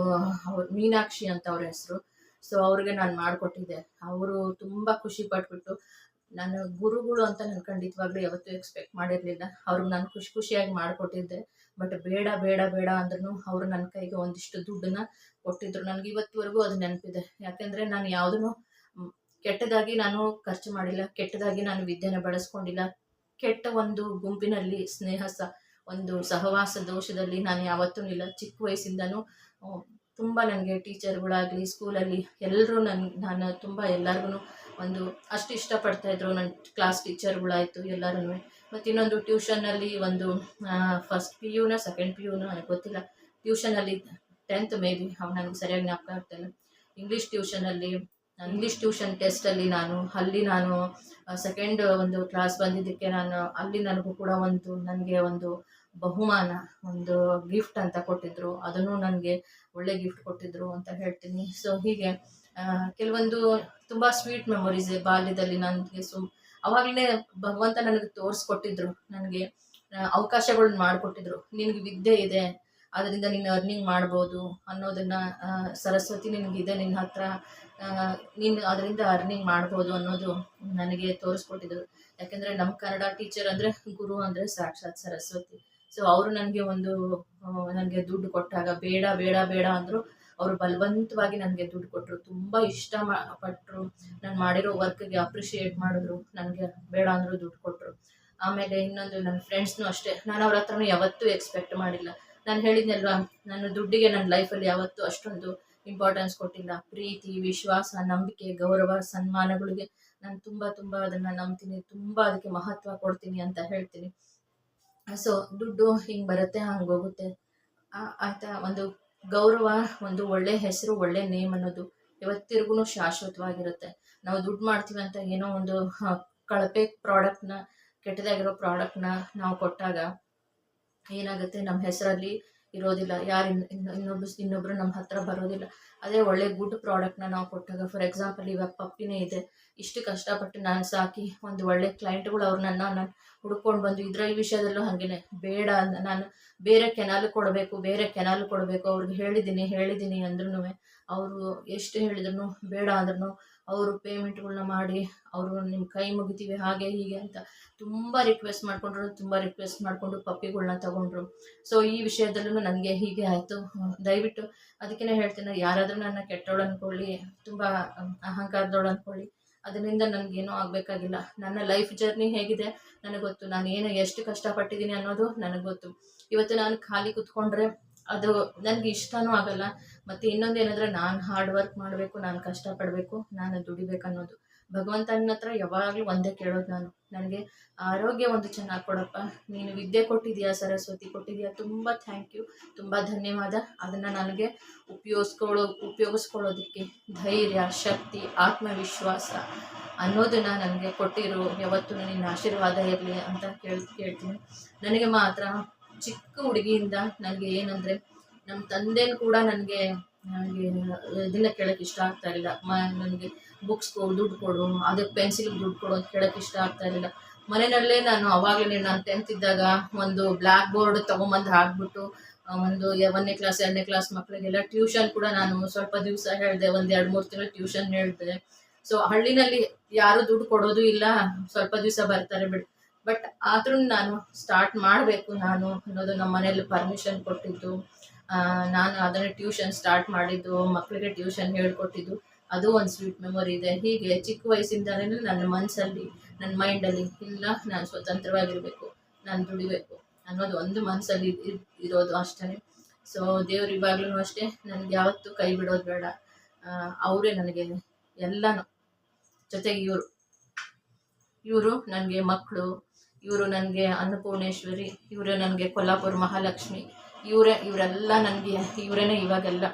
[SPEAKER 1] ಅವ್ರು ಮೀನಾಕ್ಷಿ ಅಂತ ಅವ್ರ ಹೆಸರು. ಸೊ ಅವ್ರಿಗೆ ನಾನು ಮಾಡಿಕೊಟ್ಟಿದ್ದೆ. ಅವರು ತುಂಬ ಖುಷಿ ಪಟ್ಬಿಟ್ಟು, ನನ್ನ ಗುರುಗಳು ಅಂತ ನಾನು ಖಂಡಿತವಾಗ್ಲೂ ಯಾವತ್ತೂ ಎಕ್ಸ್ಪೆಕ್ಟ್ ಮಾಡಿರಲಿಲ್ಲ. ಅವ್ರಿಗೆ ನಾನು ಖುಷಿ ಖುಷಿಯಾಗಿ ಮಾಡಿಕೊಟ್ಟಿದ್ದೆ. ಬಟ್ ಬೇಡ ಬೇಡ ಬೇಡ ಅಂದ್ರೂ ಅವರು ನನ್ನ ಕೈಗೆ ಒಂದಿಷ್ಟು ದುಡ್ಡನ್ನ ಕೊಟ್ಟಿದ್ರು. ನನಗೆ ಇವತ್ತುವರೆಗೂ ಅದು ನೆನಪಿದೆ. ಯಾಕೆಂದರೆ ನಾನು ಯಾವುದನ್ನು ಕೆಟ್ಟದಾಗಿ ನಾನು ಖರ್ಚು ಮಾಡಿಲ್ಲ. ಕೆಟ್ಟದಾಗಿ ನಾನು ವಿದ್ಯೆನ ಬಳಸ್ಕೊಂಡಿಲ್ಲ. ಕೆಟ್ಟ ಒಂದು ಗುಂಪಿನಲ್ಲಿ ಸ್ನೇಹ ಸ, ಒಂದು ಸಹವಾಸ ದೋಷದಲ್ಲಿ ನಾನು ಯಾವತ್ತೂ ಇಲ್ಲ. ಚಿಕ್ಕ ವಯಸ್ಸಿಂದನೂ ತುಂಬ ನನಗೆ ಟೀಚರ್ಗಳಾಗಲಿ, ಸ್ಕೂಲಲ್ಲಿ ಎಲ್ಲರೂ ನನ್ನ ನಾನು ತುಂಬ ಎಲ್ಲರಿಗೂ ಒಂದು ಅಷ್ಟು ಇಷ್ಟಪಡ್ತಾಯಿದ್ರು ನನ್ನ ಕ್ಲಾಸ್ ಟೀಚರ್ಗಳಾಯಿತು ಎಲ್ಲರೂ ಮತ್ತು ಇನ್ನೊಂದು ಟ್ಯೂಷನಲ್ಲಿ ಒಂದು ಫಸ್ಟ್ ಪಿ ಯುನ ಸೆಕೆಂಡ್ ಪಿ ಯುನ ನನಗೆ ಗೊತ್ತಿಲ್ಲ. ಟ್ಯೂಷನಲ್ಲಿ ಟೆಂತ್ ಮೇ ಬಿ ಅವ್ನು ನನಗೆ ಸರಿಯಾಗಿ ಜ್ಞಾಪಕ ಆಗ್ತಾಯಿಲ್ಲ ಇಂಗ್ಲೀಷ್ ಟ್ಯೂಷನಲ್ಲಿ ಇಂಗ್ಲೀಷ್ ಟ್ಯೂಷನ್ ಟೆಸ್ಟಲ್ಲಿ ನಾನು, ಅಲ್ಲಿ ನಾನು ಸೆಕೆಂಡ್ ಒಂದು ಕ್ಲಾಸ್ ಬಂದಿದ್ದಕ್ಕೆ ನಾನು, ಅಲ್ಲಿ ನನಗೂ ಕೂಡ ಒಂದು, ನನಗೆ ಒಂದು ಬಹುಮಾನ, ಒಂದು ಗಿಫ್ಟ್ ಅಂತ ಕೊಟ್ಟಿದ್ರು. ಅದನ್ನು ನನಗೆ ಒಳ್ಳೆ ಗಿಫ್ಟ್ ಕೊಟ್ಟಿದ್ರು ಅಂತ ಹೇಳ್ತೀನಿ. ಸೊ ಹೀಗೆ ಕೆಲವೊಂದು ತುಂಬ ಸ್ವೀಟ್ ಮೆಮೊರೀಸ್ ಬಾಲ್ಯದಲ್ಲಿ ನನಗೆ ಸುಮ್ ಅವಾಗಲೇ ಭಗವಂತ ನನಗೆ ತೋರಿಸ್ಕೊಟ್ಟಿದ್ರು. ನನಗೆ ಅವಕಾಶಗಳನ್ನ ಮಾಡಿಕೊಟ್ಟಿದ್ರು. ನಿನಗೆ ವಿದ್ಯೆ ಇದೆ ಅದರಿಂದ ನೀನು ಅರ್ನಿಂಗ್ ಮಾಡ್ಬೋದು ಅನ್ನೋದನ್ನು ಸರಸ್ವತಿ ನಿನಗಿದೆ ನಿನ್ನ ಹತ್ರ. ನೀನು ಅದರಿಂದ ಅರ್ನಿಂಗ್ ಮಾಡ್ಬೋದು ಅನ್ನೋದು ನನಗೆ ತೋರಿಸ್ಕೊಟ್ಟಿದ್ರು. ಯಾಕೆಂದರೆ ನಮ್ಮ ಕನ್ನಡ ಟೀಚರ್ ಅಂದರೆ ಗುರು ಅಂದರೆ ಸಾಕ್ಷಾತ್ ಸರಸ್ವತಿ. ಸೊ ಅವರು ನನಗೆ ಒಂದು ನನಗೆ ದುಡ್ಡು ಕೊಟ್ಟಾಗ ಬೇಡ ಬೇಡ ಬೇಡ ಅಂದರು ಅವರು ಬಲವಂತವಾಗಿ ನನಗೆ ದುಡ್ಡು ಕೊಟ್ಟರು ತುಂಬ ಇಷ್ಟ ಪಟ್ಟರು ನಾನು ಮಾಡಿರೋ ವರ್ಕ್ಗೆ ಅಪ್ರಿಷಿಯೇಟ್ ಮಾಡಿದ್ರು. ನನಗೆ ಬೇಡ ಅಂದ್ರು ದುಡ್ಡು ಕೊಟ್ಟರು ಆಮೇಲೆ ಇನ್ನೊಂದು ನನ್ನ ಫ್ರೆಂಡ್ಸ್ನೂ ಅಷ್ಟೇ. ನಾನು ಅವ್ರ ಹತ್ರನೂ ಯಾವತ್ತೂ ಎಕ್ಸ್ಪೆಕ್ಟ್ ಮಾಡಿಲ್ಲ. ನಾನು ಹೇಳಿದ್ನಲ್ವಾ ನಾನು ದುಡ್ಡಿಗೆ ನನ್ನ ಲೈಫಲ್ಲಿ ಯಾವತ್ತೂ ಅಷ್ಟೊಂದು ಇಂಪಾರ್ಟೆನ್ಸ್ ಕೊಟ್ಟಿಲ್ಲ. ಪ್ರೀತಿ, ವಿಶ್ವಾಸ, ನಂಬಿಕೆ, ಗೌರವ, ಸನ್ಮಾನಗಳಿಗೆ ನಾನು ತುಂಬ ತುಂಬ ಅದನ್ನು ನಂಬ್ತೀನಿ. ತುಂಬ ಅದಕ್ಕೆ ಮಹತ್ವ ಕೊಡ್ತೀನಿ ಅಂತ ಹೇಳ್ತೀನಿ. ಸೊ ದುಡ್ಡು ಹಿಂಗೆ ಬರುತ್ತೆ, ಹಂಗೆ ಹೋಗುತ್ತೆ. ಆಯ್ತಾ? ಒಂದು ಗೌರವ, ಒಂದು ಒಳ್ಳೆ ಹೆಸರು, ಒಳ್ಳೆ ನೇಮ್ ಅನ್ನೋದು ಇವತ್ತಿರ್ಗು ಶಾಶ್ವತವಾಗಿರುತ್ತೆ. ನಾವು ದುಡ್ಡು ಮಾಡ್ತೀವಿ ಅಂತ ಏನೋ ಒಂದು ಕಳಪೆ ಪ್ರಾಡಕ್ಟ್ನ ಕೆಟ್ಟದಾಗಿರೋ ಪ್ರಾಡಕ್ಟ್ನ ನಾವು ಕೊಟ್ಟಾಗ ಏನಾಗುತ್ತೆ? ನಮ್ಮ ಹೆಸರಲ್ಲಿ ಇರೋದಿಲ್ಲ. ಯಾರು ಇನ್ನೊಬ್ಬ ಇನ್ನೊಬ್ರು ನಮ್ಮ ಹತ್ರ ಬರೋದಿಲ್ಲ. ಅದೇ ಒಳ್ಳೆ ಗುಡ್ ಪ್ರಾಡಕ್ಟ್ನ ನಾವು ಕೊಟ್ಟಾಗ. ಫಾರ್ ಎಕ್ಸಾಂಪಲ್ ಇವಾಗ ಪಪ್ಪಿನೇ ಇದೆ. ಇಷ್ಟು ಕಷ್ಟಪಟ್ಟು ನಾನು ಸಾಕಿ ಒಂದು ಒಳ್ಳೆ ಕ್ಲೈಂಟ್ಗಳು ಅವ್ರು ನನ್ನ ನಾನು ಹುಡ್ಕೊಂಡು ಬಂದು ಇದರ ಈ ವಿಷಯದಲ್ಲೂ ಹಾಗೇನೆ. ಬೇಡ ನಾನು ಬೇರೆ ಕೆನಾಲು ಕೊಡಬೇಕು, ಬೇರೆ ಕೆನಾಲು ಕೊಡಬೇಕು. ಅವ್ರಿಗೆ ಹೇಳಿದ್ದೀನಿ ಹೇಳಿದ್ದೀನಿ ಅಂದ್ರೂ ಅವರು ಎಷ್ಟು ಹೇಳಿದ್ರು ಬೇಡ ಅಂದ್ರೂ ಅವರು ಪೇಮೆಂಟ್ಗಳನ್ನ ಮಾಡಿ ಅವರು ನಿಮ್ಮ ಕೈ ಮುಗಿತೀವಿ ಹಾಗೆ ಹೀಗೆ ಅಂತ ತುಂಬ ರಿಕ್ವೆಸ್ಟ್ ಮಾಡಿಕೊಂಡ್ರು, ತುಂಬ ರಿಕ್ವೆಸ್ಟ್ ಮಾಡಿಕೊಂಡು ಪಪ್ಪಿಗಳನ್ನ ತಗೊಂಡ್ರು. ಸೊ ಈ ವಿಷಯದಲ್ಲೂ ನನಗೆ ಹೀಗೆ ಆಯಿತು. ದಯವಿಟ್ಟು ಅದಕ್ಕೇ ಹೇಳ್ತೀನಿ, ಯಾರಾದರೂ ನನ್ನ ಕೆಟ್ಟವಳು ಅಂದ್ಕೊಳ್ಳಿ ತುಂಬ ಅಹಂಕಾರದವಳು ಅಂದ್ಕೊಳ್ಳಿ ಅದರಿಂದ ನನಗೇನೂ ಆಗಬೇಕಾಗಿಲ್ಲ. ನನ್ನ ಲೈಫ್ ಜರ್ನಿ ಹೇಗಿದೆ ನನಗೆ ಗೊತ್ತು ನಾನು ಏನು ಎಷ್ಟು ಕಷ್ಟಪಟ್ಟಿದ್ದೀನಿ ಅನ್ನೋದು ನನಗೆ ಗೊತ್ತು ಇವತ್ತು ನಾನು ಖಾಲಿ ಕೂತ್ಕೊಂಡ್ರೆ ಅದು ನನಗೆ ಇಷ್ಟನೂ ಆಗಲ್ಲ. ಮತ್ತು ಇನ್ನೊಂದು ಏನಂದ್ರೆ ನಾನು ಹಾರ್ಡ್ ವರ್ಕ್ ಮಾಡಬೇಕು, ನಾನು ಕಷ್ಟಪಡಬೇಕು, ನಾನು ದುಡಿಬೇಕು ಅನ್ನೋದು. ಭಗವಂತನ ಹತ್ರ ಯಾವಾಗಲೂ ಒಂದೇ ಕೇಳೋದು ನಾನು. ನನಗೆ ಆರೋಗ್ಯ ಒಂದು ಚೆನ್ನಾಗಿ ಕೊಡಪ್ಪ. ನೀನು ವಿದ್ಯೆ ಕೊಟ್ಟಿದೀಯಾ ಸರಸ್ವತಿ? ಕೊಟ್ಟಿದೀಯಾ? ತುಂಬ ಥ್ಯಾಂಕ್ ಯು ತುಂಬ ಧನ್ಯವಾದ. ಅದನ್ನು ನನಗೆ ಉಪಯೋಗಿಸ್ಕೊಳ್ಳೋ ಉಪಯೋಗಿಸ್ಕೊಳ್ಳೋದಕ್ಕೆ ಧೈರ್ಯ, ಶಕ್ತಿ, ಆತ್ಮವಿಶ್ವಾಸ ಅನ್ನೋದನ್ನು ನನಗೆ ಕೊಟ್ಟಿರೋ. ಯಾವತ್ತೂ ನಿನ್ನ ಆಶೀರ್ವಾದ ಇರಲಿ ಅಂತ ಕೇಳ್, ಕೇಳ್ತೀನಿ. ನನಗೆ ಮಾತ್ರ ಚಿಕ್ಕ ಹುಡುಗಿಯಿಂದ ನನಗೆ ಏನಂದರೆ ನಮ್ಮ ತಂದೆನೂ ಕೂಡ ನನಗೆ ನನಗೆ ಇದನ್ನ ಕೇಳೋಕ್ಕೆ ಇಷ್ಟ ಆಗ್ತಾ ಇರಲಿಲ್ಲ. ಮ, ನನಗೆ ಬುಕ್ಸ್ ದುಡ್ಡು ಕೊಡು ಅದಕ್ಕೆ ಪೆನ್ಸಿಲ್ ದುಡ್ಡು ಕೊಡು ಅಂತ ಕೇಳೋಕ್ಕೆ ಇಷ್ಟ ಆಗ್ತಾ ಇರಲಿಲ್ಲ. ಮನೆಯಲ್ಲೇ ನಾನು ಅವಾಗಲೇ ನಾನು ಟೆಂತ್ ಇದ್ದಾಗ ಒಂದು ಬ್ಲ್ಯಾಕ್ ಬೋರ್ಡ್ ತೊಗೊಂಬಂದು ಹಾಕ್ಬಿಟ್ಟು ಒಂದು ಒಂದನೇ ಕ್ಲಾಸ್ ಎರಡನೇ ಕ್ಲಾಸ್ ಮಕ್ಕಳಿಗೆಲ್ಲ ಟ್ಯೂಷನ್ ಕೂಡ ನಾನು ಸ್ವಲ್ಪ ದಿವಸ ಹೇಳಿದೆ, ಒಂದು ಎರಡು ಮೂರು ತಿಂಗಳು ಟ್ಯೂಷನ್ ಹೇಳಿದೆ. ಸೊ ಹಳ್ಳಿನಲ್ಲಿ ಯಾರು ದುಡ್ಡು ಕೊಡೋದು ಇಲ್ಲ, ಸ್ವಲ್ಪ ದಿವಸ ಬರ್ತಾರೆ ಬಿಡಿ. ಬಟ್ ಆದ್ರೂ ನಾನು ಸ್ಟಾರ್ಟ್ ಮಾಡಬೇಕು ನಾನು ಅನ್ನೋದು ನಮ್ಮ ಮನೇಲಿ ಪರ್ಮಿಷನ್ ಕೊಟ್ಟಿದ್ದು. ನಾನು ಅದನ್ನು ಟ್ಯೂಷನ್ ಸ್ಟಾರ್ಟ್ ಮಾಡಿದ್ದು ಮಕ್ಕಳಿಗೆ ಟ್ಯೂಷನ್ ಹೇಳ್ಕೊಟ್ಟಿದ್ದು, ಅದು ಒಂದು ಸ್ವೀಟ್ ಮೆಮೊರಿ ಇದೆ. ಹೀಗೆ ಚಿಕ್ಕ ವಯಸ್ಸಿಂದಲೇ ನನ್ನ ಮನಸ್ಸಲ್ಲಿ ನನ್ನ ಮೈಂಡಲ್ಲಿ ಇಲ್ಲ ನಾನು ಸ್ವತಂತ್ರವಾಗಿರಬೇಕು, ನಾನು ದುಡಿಬೇಕು ಅನ್ನೋದು ಒಂದು ಮನಸ್ಸಲ್ಲಿ ಇರೋದು ಅಷ್ಟೇ ಸೊ ದೇವ್ರು ಇವಾಗ್ಲೂ ಅಷ್ಟೇ, ನನಗೆ ಯಾವತ್ತೂ ಕೈ ಬಿಡೋದು ಬೇಡ. ಅವರೇ ನನಗೆ ಎಲ್ಲನೂ. ಜೊತೆಗೆ ಇವರು. ಇವರು ನನಗೆ ಮಕ್ಕಳು ಇವರು ನನಗೆ ಅನ್ನಪೂರ್ಣೇಶ್ವರಿ, ಇವರು ನನಗೆ ಕೊಲ್ಲಾಪುರ ಮಹಾಲಕ್ಷ್ಮಿ ಇವರೇ, ಇವರೆಲ್ಲ ನನಗೆ ಇವರೇನೆ ಇವಾಗೆಲ್ಲ.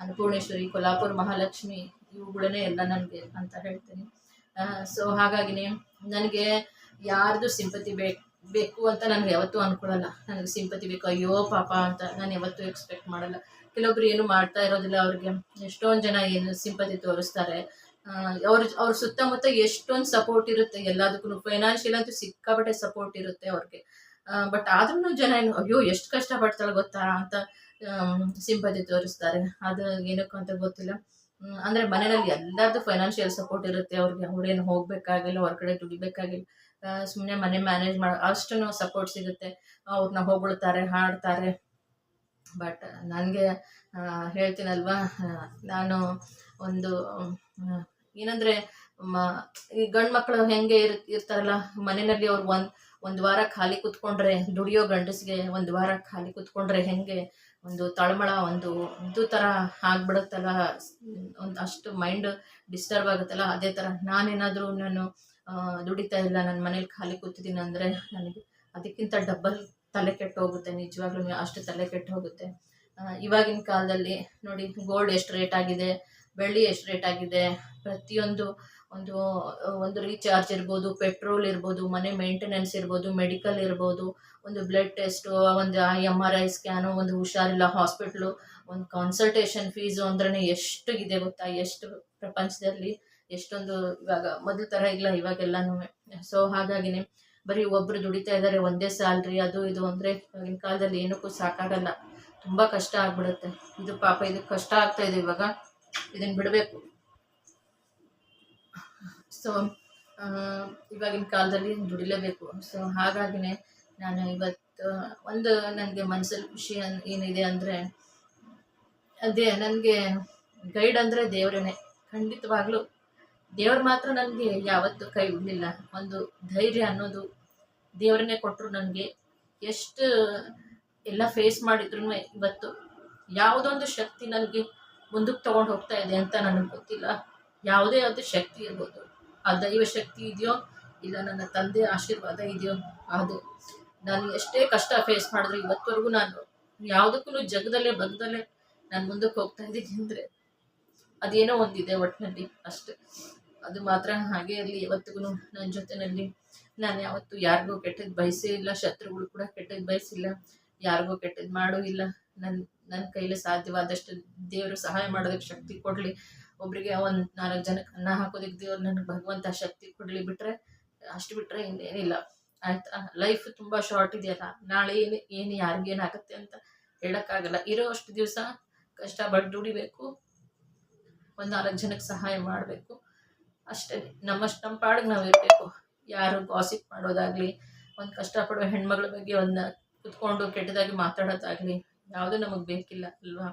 [SPEAKER 1] ಅನ್ನಪೂರ್ಣೇಶ್ವರಿ ಕೊಲ್ಲಾಪುರ ಮಹಾಲಕ್ಷ್ಮಿ ಇವುಗಳೇ ಎಲ್ಲ ನನಗೆ ಅಂತ ಹೇಳ್ತೀನಿ. ಸೊ ಹಾಗಾಗಿನೇ ನನಗೆ ಯಾರ್ದು ಸಿಂಪತಿ ಬೇಕು ಬೇಕು ಅಂತ ನನಗೆ ಯಾವತ್ತೂ ಅಂದ್ಕೊಳ್ಳಲ್ಲ ನನಗೆ ಸಿಂಪತಿ ಬೇಕು, ಅಯ್ಯೋ ಪಾಪ ಅಂತ ನಾನು ಯಾವತ್ತೂ ಎಕ್ಸ್ಪೆಕ್ಟ್ ಮಾಡಲ್ಲ. ಕೆಲವೊಬ್ರು ಏನು ಮಾಡ್ತಾ ಇರೋದಿಲ್ಲ ಅವ್ರಿಗೆ. ಎಷ್ಟೊಂದು ಜನ ಏನು ಸಿಂಪತಿ ತೋರಿಸ್ತಾರೆ. ಅವ್ರ ಅವ್ರ ಸುತ್ತಮುತ್ತ ಎಷ್ಟೊಂದು ಸಪೋರ್ಟ್ ಇರುತ್ತೆ. ಎಲ್ಲದಕ್ಕೂ ಫೈನಾನ್ಷಿಯಲ್ ಅಂತೂ ಸಿಕ್ಕಾಪಟ್ಟೆ ಸಪೋರ್ಟ್ ಇರುತ್ತೆ ಅವ್ರಿಗೆ. ಬಟ್ ಆದ್ರೂ ಜನ ಏನು, ಅಯ್ಯೋ, ಎಷ್ಟು ಕಷ್ಟಪಡ್ತಾಳೆ ಗೊತ್ತಾ? ಅಂತ ಸಿಂಪತಿ ತೋರಿಸ್ತಾರೆ. ಅದು ಏನಕ್ಕೂ ಅಂತ ಗೊತ್ತಿಲ್ಲ. ಅಂದ್ರೆ ಮನೆಯಲ್ಲಿ ಎಲ್ಲರದ್ದು ಫೈನಾನ್ಷಿಯಲ್ ಸಪೋರ್ಟ್ ಇರುತ್ತೆ. ಅವ್ರಿಗೆ ಅವ್ರೇನು ಹೋಗ್ಬೇಕಾಗಿಲ್ಲ ಹೊರಗಡೆ ದುಡಿಬೇಕಾಗಿಲ್ಲ. ಸುಮ್ಮನೆ ಮನೆ ಮ್ಯಾನೇಜ್ ಮಾಡೋ ಅಷ್ಟು ಸಪೋರ್ಟ್ ಸಿಗುತ್ತೆ. ಅವ್ರನ್ನ ಹೋಗ್ಬಿಡ್ತಾರೆ, ಹಾಡ್ತಾರೆ. ಬಟ್ ನನಗೆ ಹೇಳ್ತೀನಲ್ವಾ? ನಾನು ಒಂದು ಏನಂದ್ರೆ ಏನಂದರೆ, ಮ, ಈ ಗಂಡು ಮಕ್ಕಳು ಹೆಂಗೆ ಇರ್, ಇರ್ತಾರಲ್ಲ, ಮನೆಯಲ್ಲಿ ಅವ್ರು ಒಂದು ಒಂದು ವಾರ ಖಾಲಿ ಕೂತ್ಕೊಂಡ್ರೆ ದುಡಿಯೋ ಗಂಡಸಿಗೆ ಒಂದು ವಾರ ಖಾಲಿ ಕೂತ್ಕೊಂಡ್ರೆ ಹೆಂಗೆ? ಒಂದು ತಳಮಳ, ಒಂದು ಇದು ಥರ ಆಗ್ಬಿಡುತ್ತಲ್ಲ. ಒಂದು ಅಷ್ಟು ಮೈಂಡ್ ಡಿಸ್ಟರ್ಬ್ ಆಗುತ್ತಲ್ಲ. ಅದೇ ಥರ ನಾನೇನಾದರೂ ನಾನು ದುಡಿತಾ ಇಲ್ಲ ನನ್ನ ಮನೇಲಿ ಖಾಲಿ ಕೂತಿದ್ದೀನಿ ಅಂದರೆ ನನಗೆ ಅದಕ್ಕಿಂತ ಡಬ್ಬಲ್ ತಲೆ ಕೆಟ್ಟು ಹೋಗುತ್ತೆ. ನಿಜವಾಗ್ಲೂ ಅಷ್ಟು ತಲೆ ಕೆಟ್ಟು ಹೋಗುತ್ತೆ. ಇವಾಗಿನ ಕಾಲದಲ್ಲಿ ನೋಡಿ ಗೋಲ್ಡ್ ಎಷ್ಟು ರೇಟ್ ಆಗಿದೆ, ಬೆಳ್ಳಿ ಎಷ್ಟು ರೇಟ್ ಆಗಿದೆ, ಪ್ರತಿಯೊಂದು ಒಂದು ಒಂದು ರೀಚಾರ್ಜ್ ಇರ್ಬೋದು ಪೆಟ್ರೋಲ್ ಇರ್ಬೋದು, ಮನೆ ಮೇಂಟೆನೆನ್ಸ್ ಇರ್ಬೋದು ಮೆಡಿಕಲ್ ಇರ್ಬೋದು, ಒಂದು ಬ್ಲಡ್ ಟೆಸ್ಟು ಒಂದು ಎಂ ಆರ್ ಐ ಸ್ಕ್ಯಾನು ಒಂದು ಹುಷಾರಿಲ್ಲ ಹಾಸ್ಪಿಟ್ಲು ಒಂದು ಕನ್ಸಲ್ಟೇಷನ್ ಫೀಸು ಅಂದ್ರೆ ಎಷ್ಟು ಇದೆ ಗೊತ್ತಾ? ಎಷ್ಟು ಪ್ರಪಂಚದಲ್ಲಿ ಎಷ್ಟೊಂದು ಇವಾಗ ಮೊದಲ ಥರ ಇಲ್ಲ ಇವಾಗೆಲ್ಲನೂ. ಸೊ ಹಾಗಾಗಿನೇ ಬರೀ ಒಬ್ಬರು ದುಡಿತಾ ಇದ್ದಾರೆ ಒಂದೇ ಸ್ಯಾಲ್ರಿ ಅದು ಇದು ಅಂದರೆ ಇವಾಗಿನ ಕಾಲದಲ್ಲಿ ಏನಕ್ಕೂ ಸಾಕಾಗಲ್ಲ. ತುಂಬ ಕಷ್ಟ ಆಗ್ಬಿಡುತ್ತೆ. ಇದು ಪಾಪ, ಇದು ಕಷ್ಟ ಆಗ್ತಾ ಇದೆ ಇವಾಗ. ಇದನ್ನು ಬಿಡಬೇಕು. ಸೊ ಇವಾಗಿನ ಕಾಲದಲ್ಲಿ ದುಡಿಲೇಬೇಕು. ಸೊ ಹಾಗಾಗಿನೇ ನಾನು ಇವತ್ತು ಒಂದು ನನಗೆ ಮನಸ್ಸಲ್ಲಿ ಖುಷಿ ಏನಿದೆ ಅಂದರೆ, ಅದೇ ನನಗೆ ಗೈಡ್ ಅಂದರೆ ದೇವರೇ ಖಂಡಿತವಾಗ್ಲೂ ದೇವ್ರು ಮಾತ್ರ ನನಗೆ ಯಾವತ್ತು ಕೈ ಬಿಡಲಿಲ್ಲ ಒಂದು ಧೈರ್ಯ ಅನ್ನೋದು ದೇವರನ್ನೇ ಕೊಟ್ಟರು ನನಗೆ ಎಷ್ಟು ಎಲ್ಲ ಫೇಸ್ ಮಾಡಿದ್ರು ಇವತ್ತು ಯಾವುದೊಂದು ಶಕ್ತಿ ನನಗೆ ಮುಂದಕ್ಕೆ ತಗೊಂಡು ಹೋಗ್ತಾ ಇದೆ ಅಂತ ನನಗೆ ಗೊತ್ತಿಲ್ಲ. ಯಾವುದೇ ಯಾವುದು ಶಕ್ತಿ ಇರ್ಬೋದು. ಆ ದೈವ ಶಕ್ತಿ ಇದೆಯೋ ಇಲ್ಲ ನನ್ನ ತಂದೆ ಆಶೀರ್ವಾದ ಇದೆಯೋ? ಅದು. ನಾನು ಎಷ್ಟೇ ಕಷ್ಟ ಫೇಸ್ ಮಾಡಿದ್ರೆ ಇವತ್ತವರೆಗೂ ನಾನು ಯಾವುದಕ್ಕೂ ಜಗದಲ್ಲೇ ಬಗ್ದಲ್ಲೇ ನಾನು ಮುಂದಕ್ಕೆ ಹೋಗ್ತಾ ಇದ್ದೀನಿ ಅಂದರೆ ಅದೇನೋ ಒಂದಿದೆ ಒಟ್ಟಿನಲ್ಲಿ ಅಷ್ಟೇ. ಅದು ಮಾತ್ರ ಹಾಗೆ ಇರಲಿ. ಇವತ್ತಿಗೂ ನನ್ನ ಜೊತೆನಲ್ಲಿ ನಾನು ಯಾವತ್ತು ಯಾರಿಗೂ ಕೆಟ್ಟದ್ದು ಬಯಸೇ ಇಲ್ಲ. ಶತ್ರುಗಳು ಕೂಡ ಕೆಟ್ಟದ್ದು ಬಯಸಿಲ್ಲ. ಯಾರಿಗೂ ಕೆಟ್ಟದ್ದು ಮಾಡೋ ಇಲ್ಲ. ನನ್ನ ನನ್ನ ಕೈಲಿ ಸಾಧ್ಯವಾದಷ್ಟು ದೇವರು ಸಹಾಯ ಮಾಡೋದಕ್ಕೆ ಶಕ್ತಿ ಕೊಡಲಿ. ಒಬ್ಬರಿಗೆ ಒಂದು ನಾಲ್ಕು ಜನಕ್ಕೆ ಅನ್ನ ಹಾಕೋದಕ್ಕೆ ದೇವ್ರು ನನಗೆ ಭಗವಂತ ಶಕ್ತಿ ಕೊಡಲಿ ಬಿಟ್ರೆ ಅಷ್ಟು ಬಿಟ್ರೆ ಇನ್ನೇನಿಲ್ಲ. ಆಯ್ತಾ ಲೈಫ್ ತುಂಬ ಶಾರ್ಟ್ ಇದೆಯಲ್ಲ, ನಾಳೆ ಏನು ಏನು ಯಾರಿಗೇನಾಗುತ್ತೆ ಅಂತ ಹೇಳೋಕ್ಕಾಗಲ್ಲ. ಇರೋ ಅಷ್ಟು ದಿವಸ ಕಷ್ಟಪಟ್ಟು ದುಡಿಬೇಕು, ಒಂದು ನಾಲ್ಕು ಜನಕ್ಕೆ ಸಹಾಯ ಮಾಡಬೇಕು. ಅಷ್ಟೇ, ನಮ್ಮಷ್ಟು ನಮ್ಮ ಪಾಡಿಗೆ ನಾವು ಇರಬೇಕು. ಯಾರು ಗಾಸಿಪ್ ಮಾಡೋದಾಗಲಿ, ಒಂದು ಕಷ್ಟಪಡುವ ಹೆಣ್ಮಗಳ ಬಗ್ಗೆ ಒಂದು ಕುತ್ಕೊಂಡು ಕೆಟ್ಟದಾಗಿ ಮಾತಾಡೋದಾಗಲಿ, ಯಾವುದೂ ನಮಗೆ ಬೇಕಿಲ್ಲ, ಅಲ್ವಾ?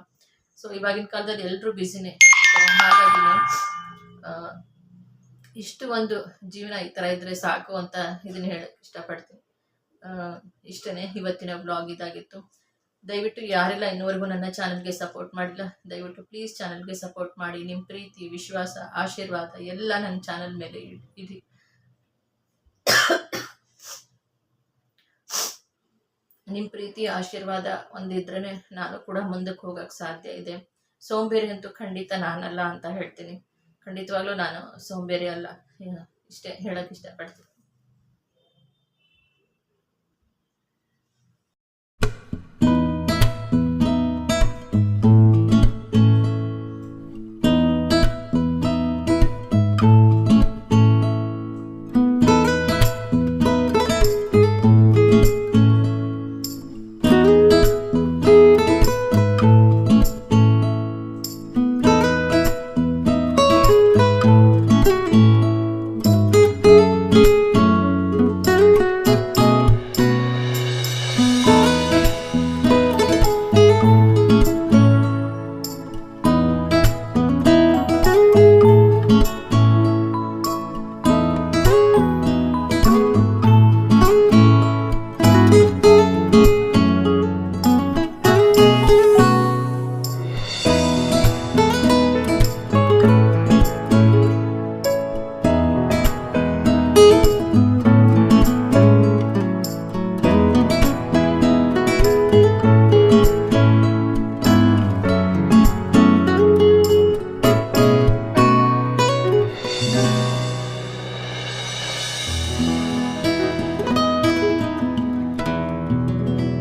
[SPEAKER 1] ಸೊ ಇವಾಗಿನ ಕಾಲದಲ್ಲಿ ಎಲ್ಲರೂ ಬ್ಯುಸಿನೇ ಹಾಗಾಗಿ ಇಷ್ಟು ಒಂದು ಜೀವನ ಈ ಥರ ಇದ್ದರೆ ಸಾಕು ಅಂತ ಇದನ್ನ ಹೇಳಕ್ಕೆ ಇಷ್ಟಪಡ್ತೀನಿ. ಇಷ್ಟನೇ ಇವತ್ತಿನ ಬ್ಲಾಗ್ ಇದಾಗಿತ್ತು. ದಯವಿಟ್ಟು ಯಾರೆಲ್ಲ ಇನ್ನುವರೆಗೂ ನನ್ನ ಚಾನಲ್ಗೆ ಸಪೋರ್ಟ್ ಮಾಡಿಲ್ಲ, ದಯವಿಟ್ಟು ಪ್ಲೀಸ್ ಚಾನಲ್ಗೆ ಸಪೋರ್ಟ್ ಮಾಡಿ. ನಿಮ್ಮ ಪ್ರೀತಿ, ವಿಶ್ವಾಸ, ಆಶೀರ್ವಾದ ಎಲ್ಲ ನನ್ನ ಚಾನಲ್ ಮೇಲೆ ಇಡಿ ನಿಮ್ಮ ಪ್ರೀತಿ, ಆಶೀರ್ವಾದ ಒಂದಿದ್ರೇ ನಾನು ಕೂಡ ಮುಂದಕ್ಕೆ ಹೋಗಕ್ಕೆ ಸಾಧ್ಯ ಇದೆ. ಸೋಂಬೇರಿ ಅಂತೂ ಖಂಡಿತ ನಾನಲ್ಲ ಅಂತ ಹೇಳ್ತೀನಿ. ಖಂಡಿತವಾಗ್ಲೂ ನಾನು ಸೋಂಬೇರಿ ಅಲ್ಲ. ಇಷ್ಟೇ ಹೇಳೋಕ್ಕೆ ಇಷ್ಟಪಡ್ತೀನಿ.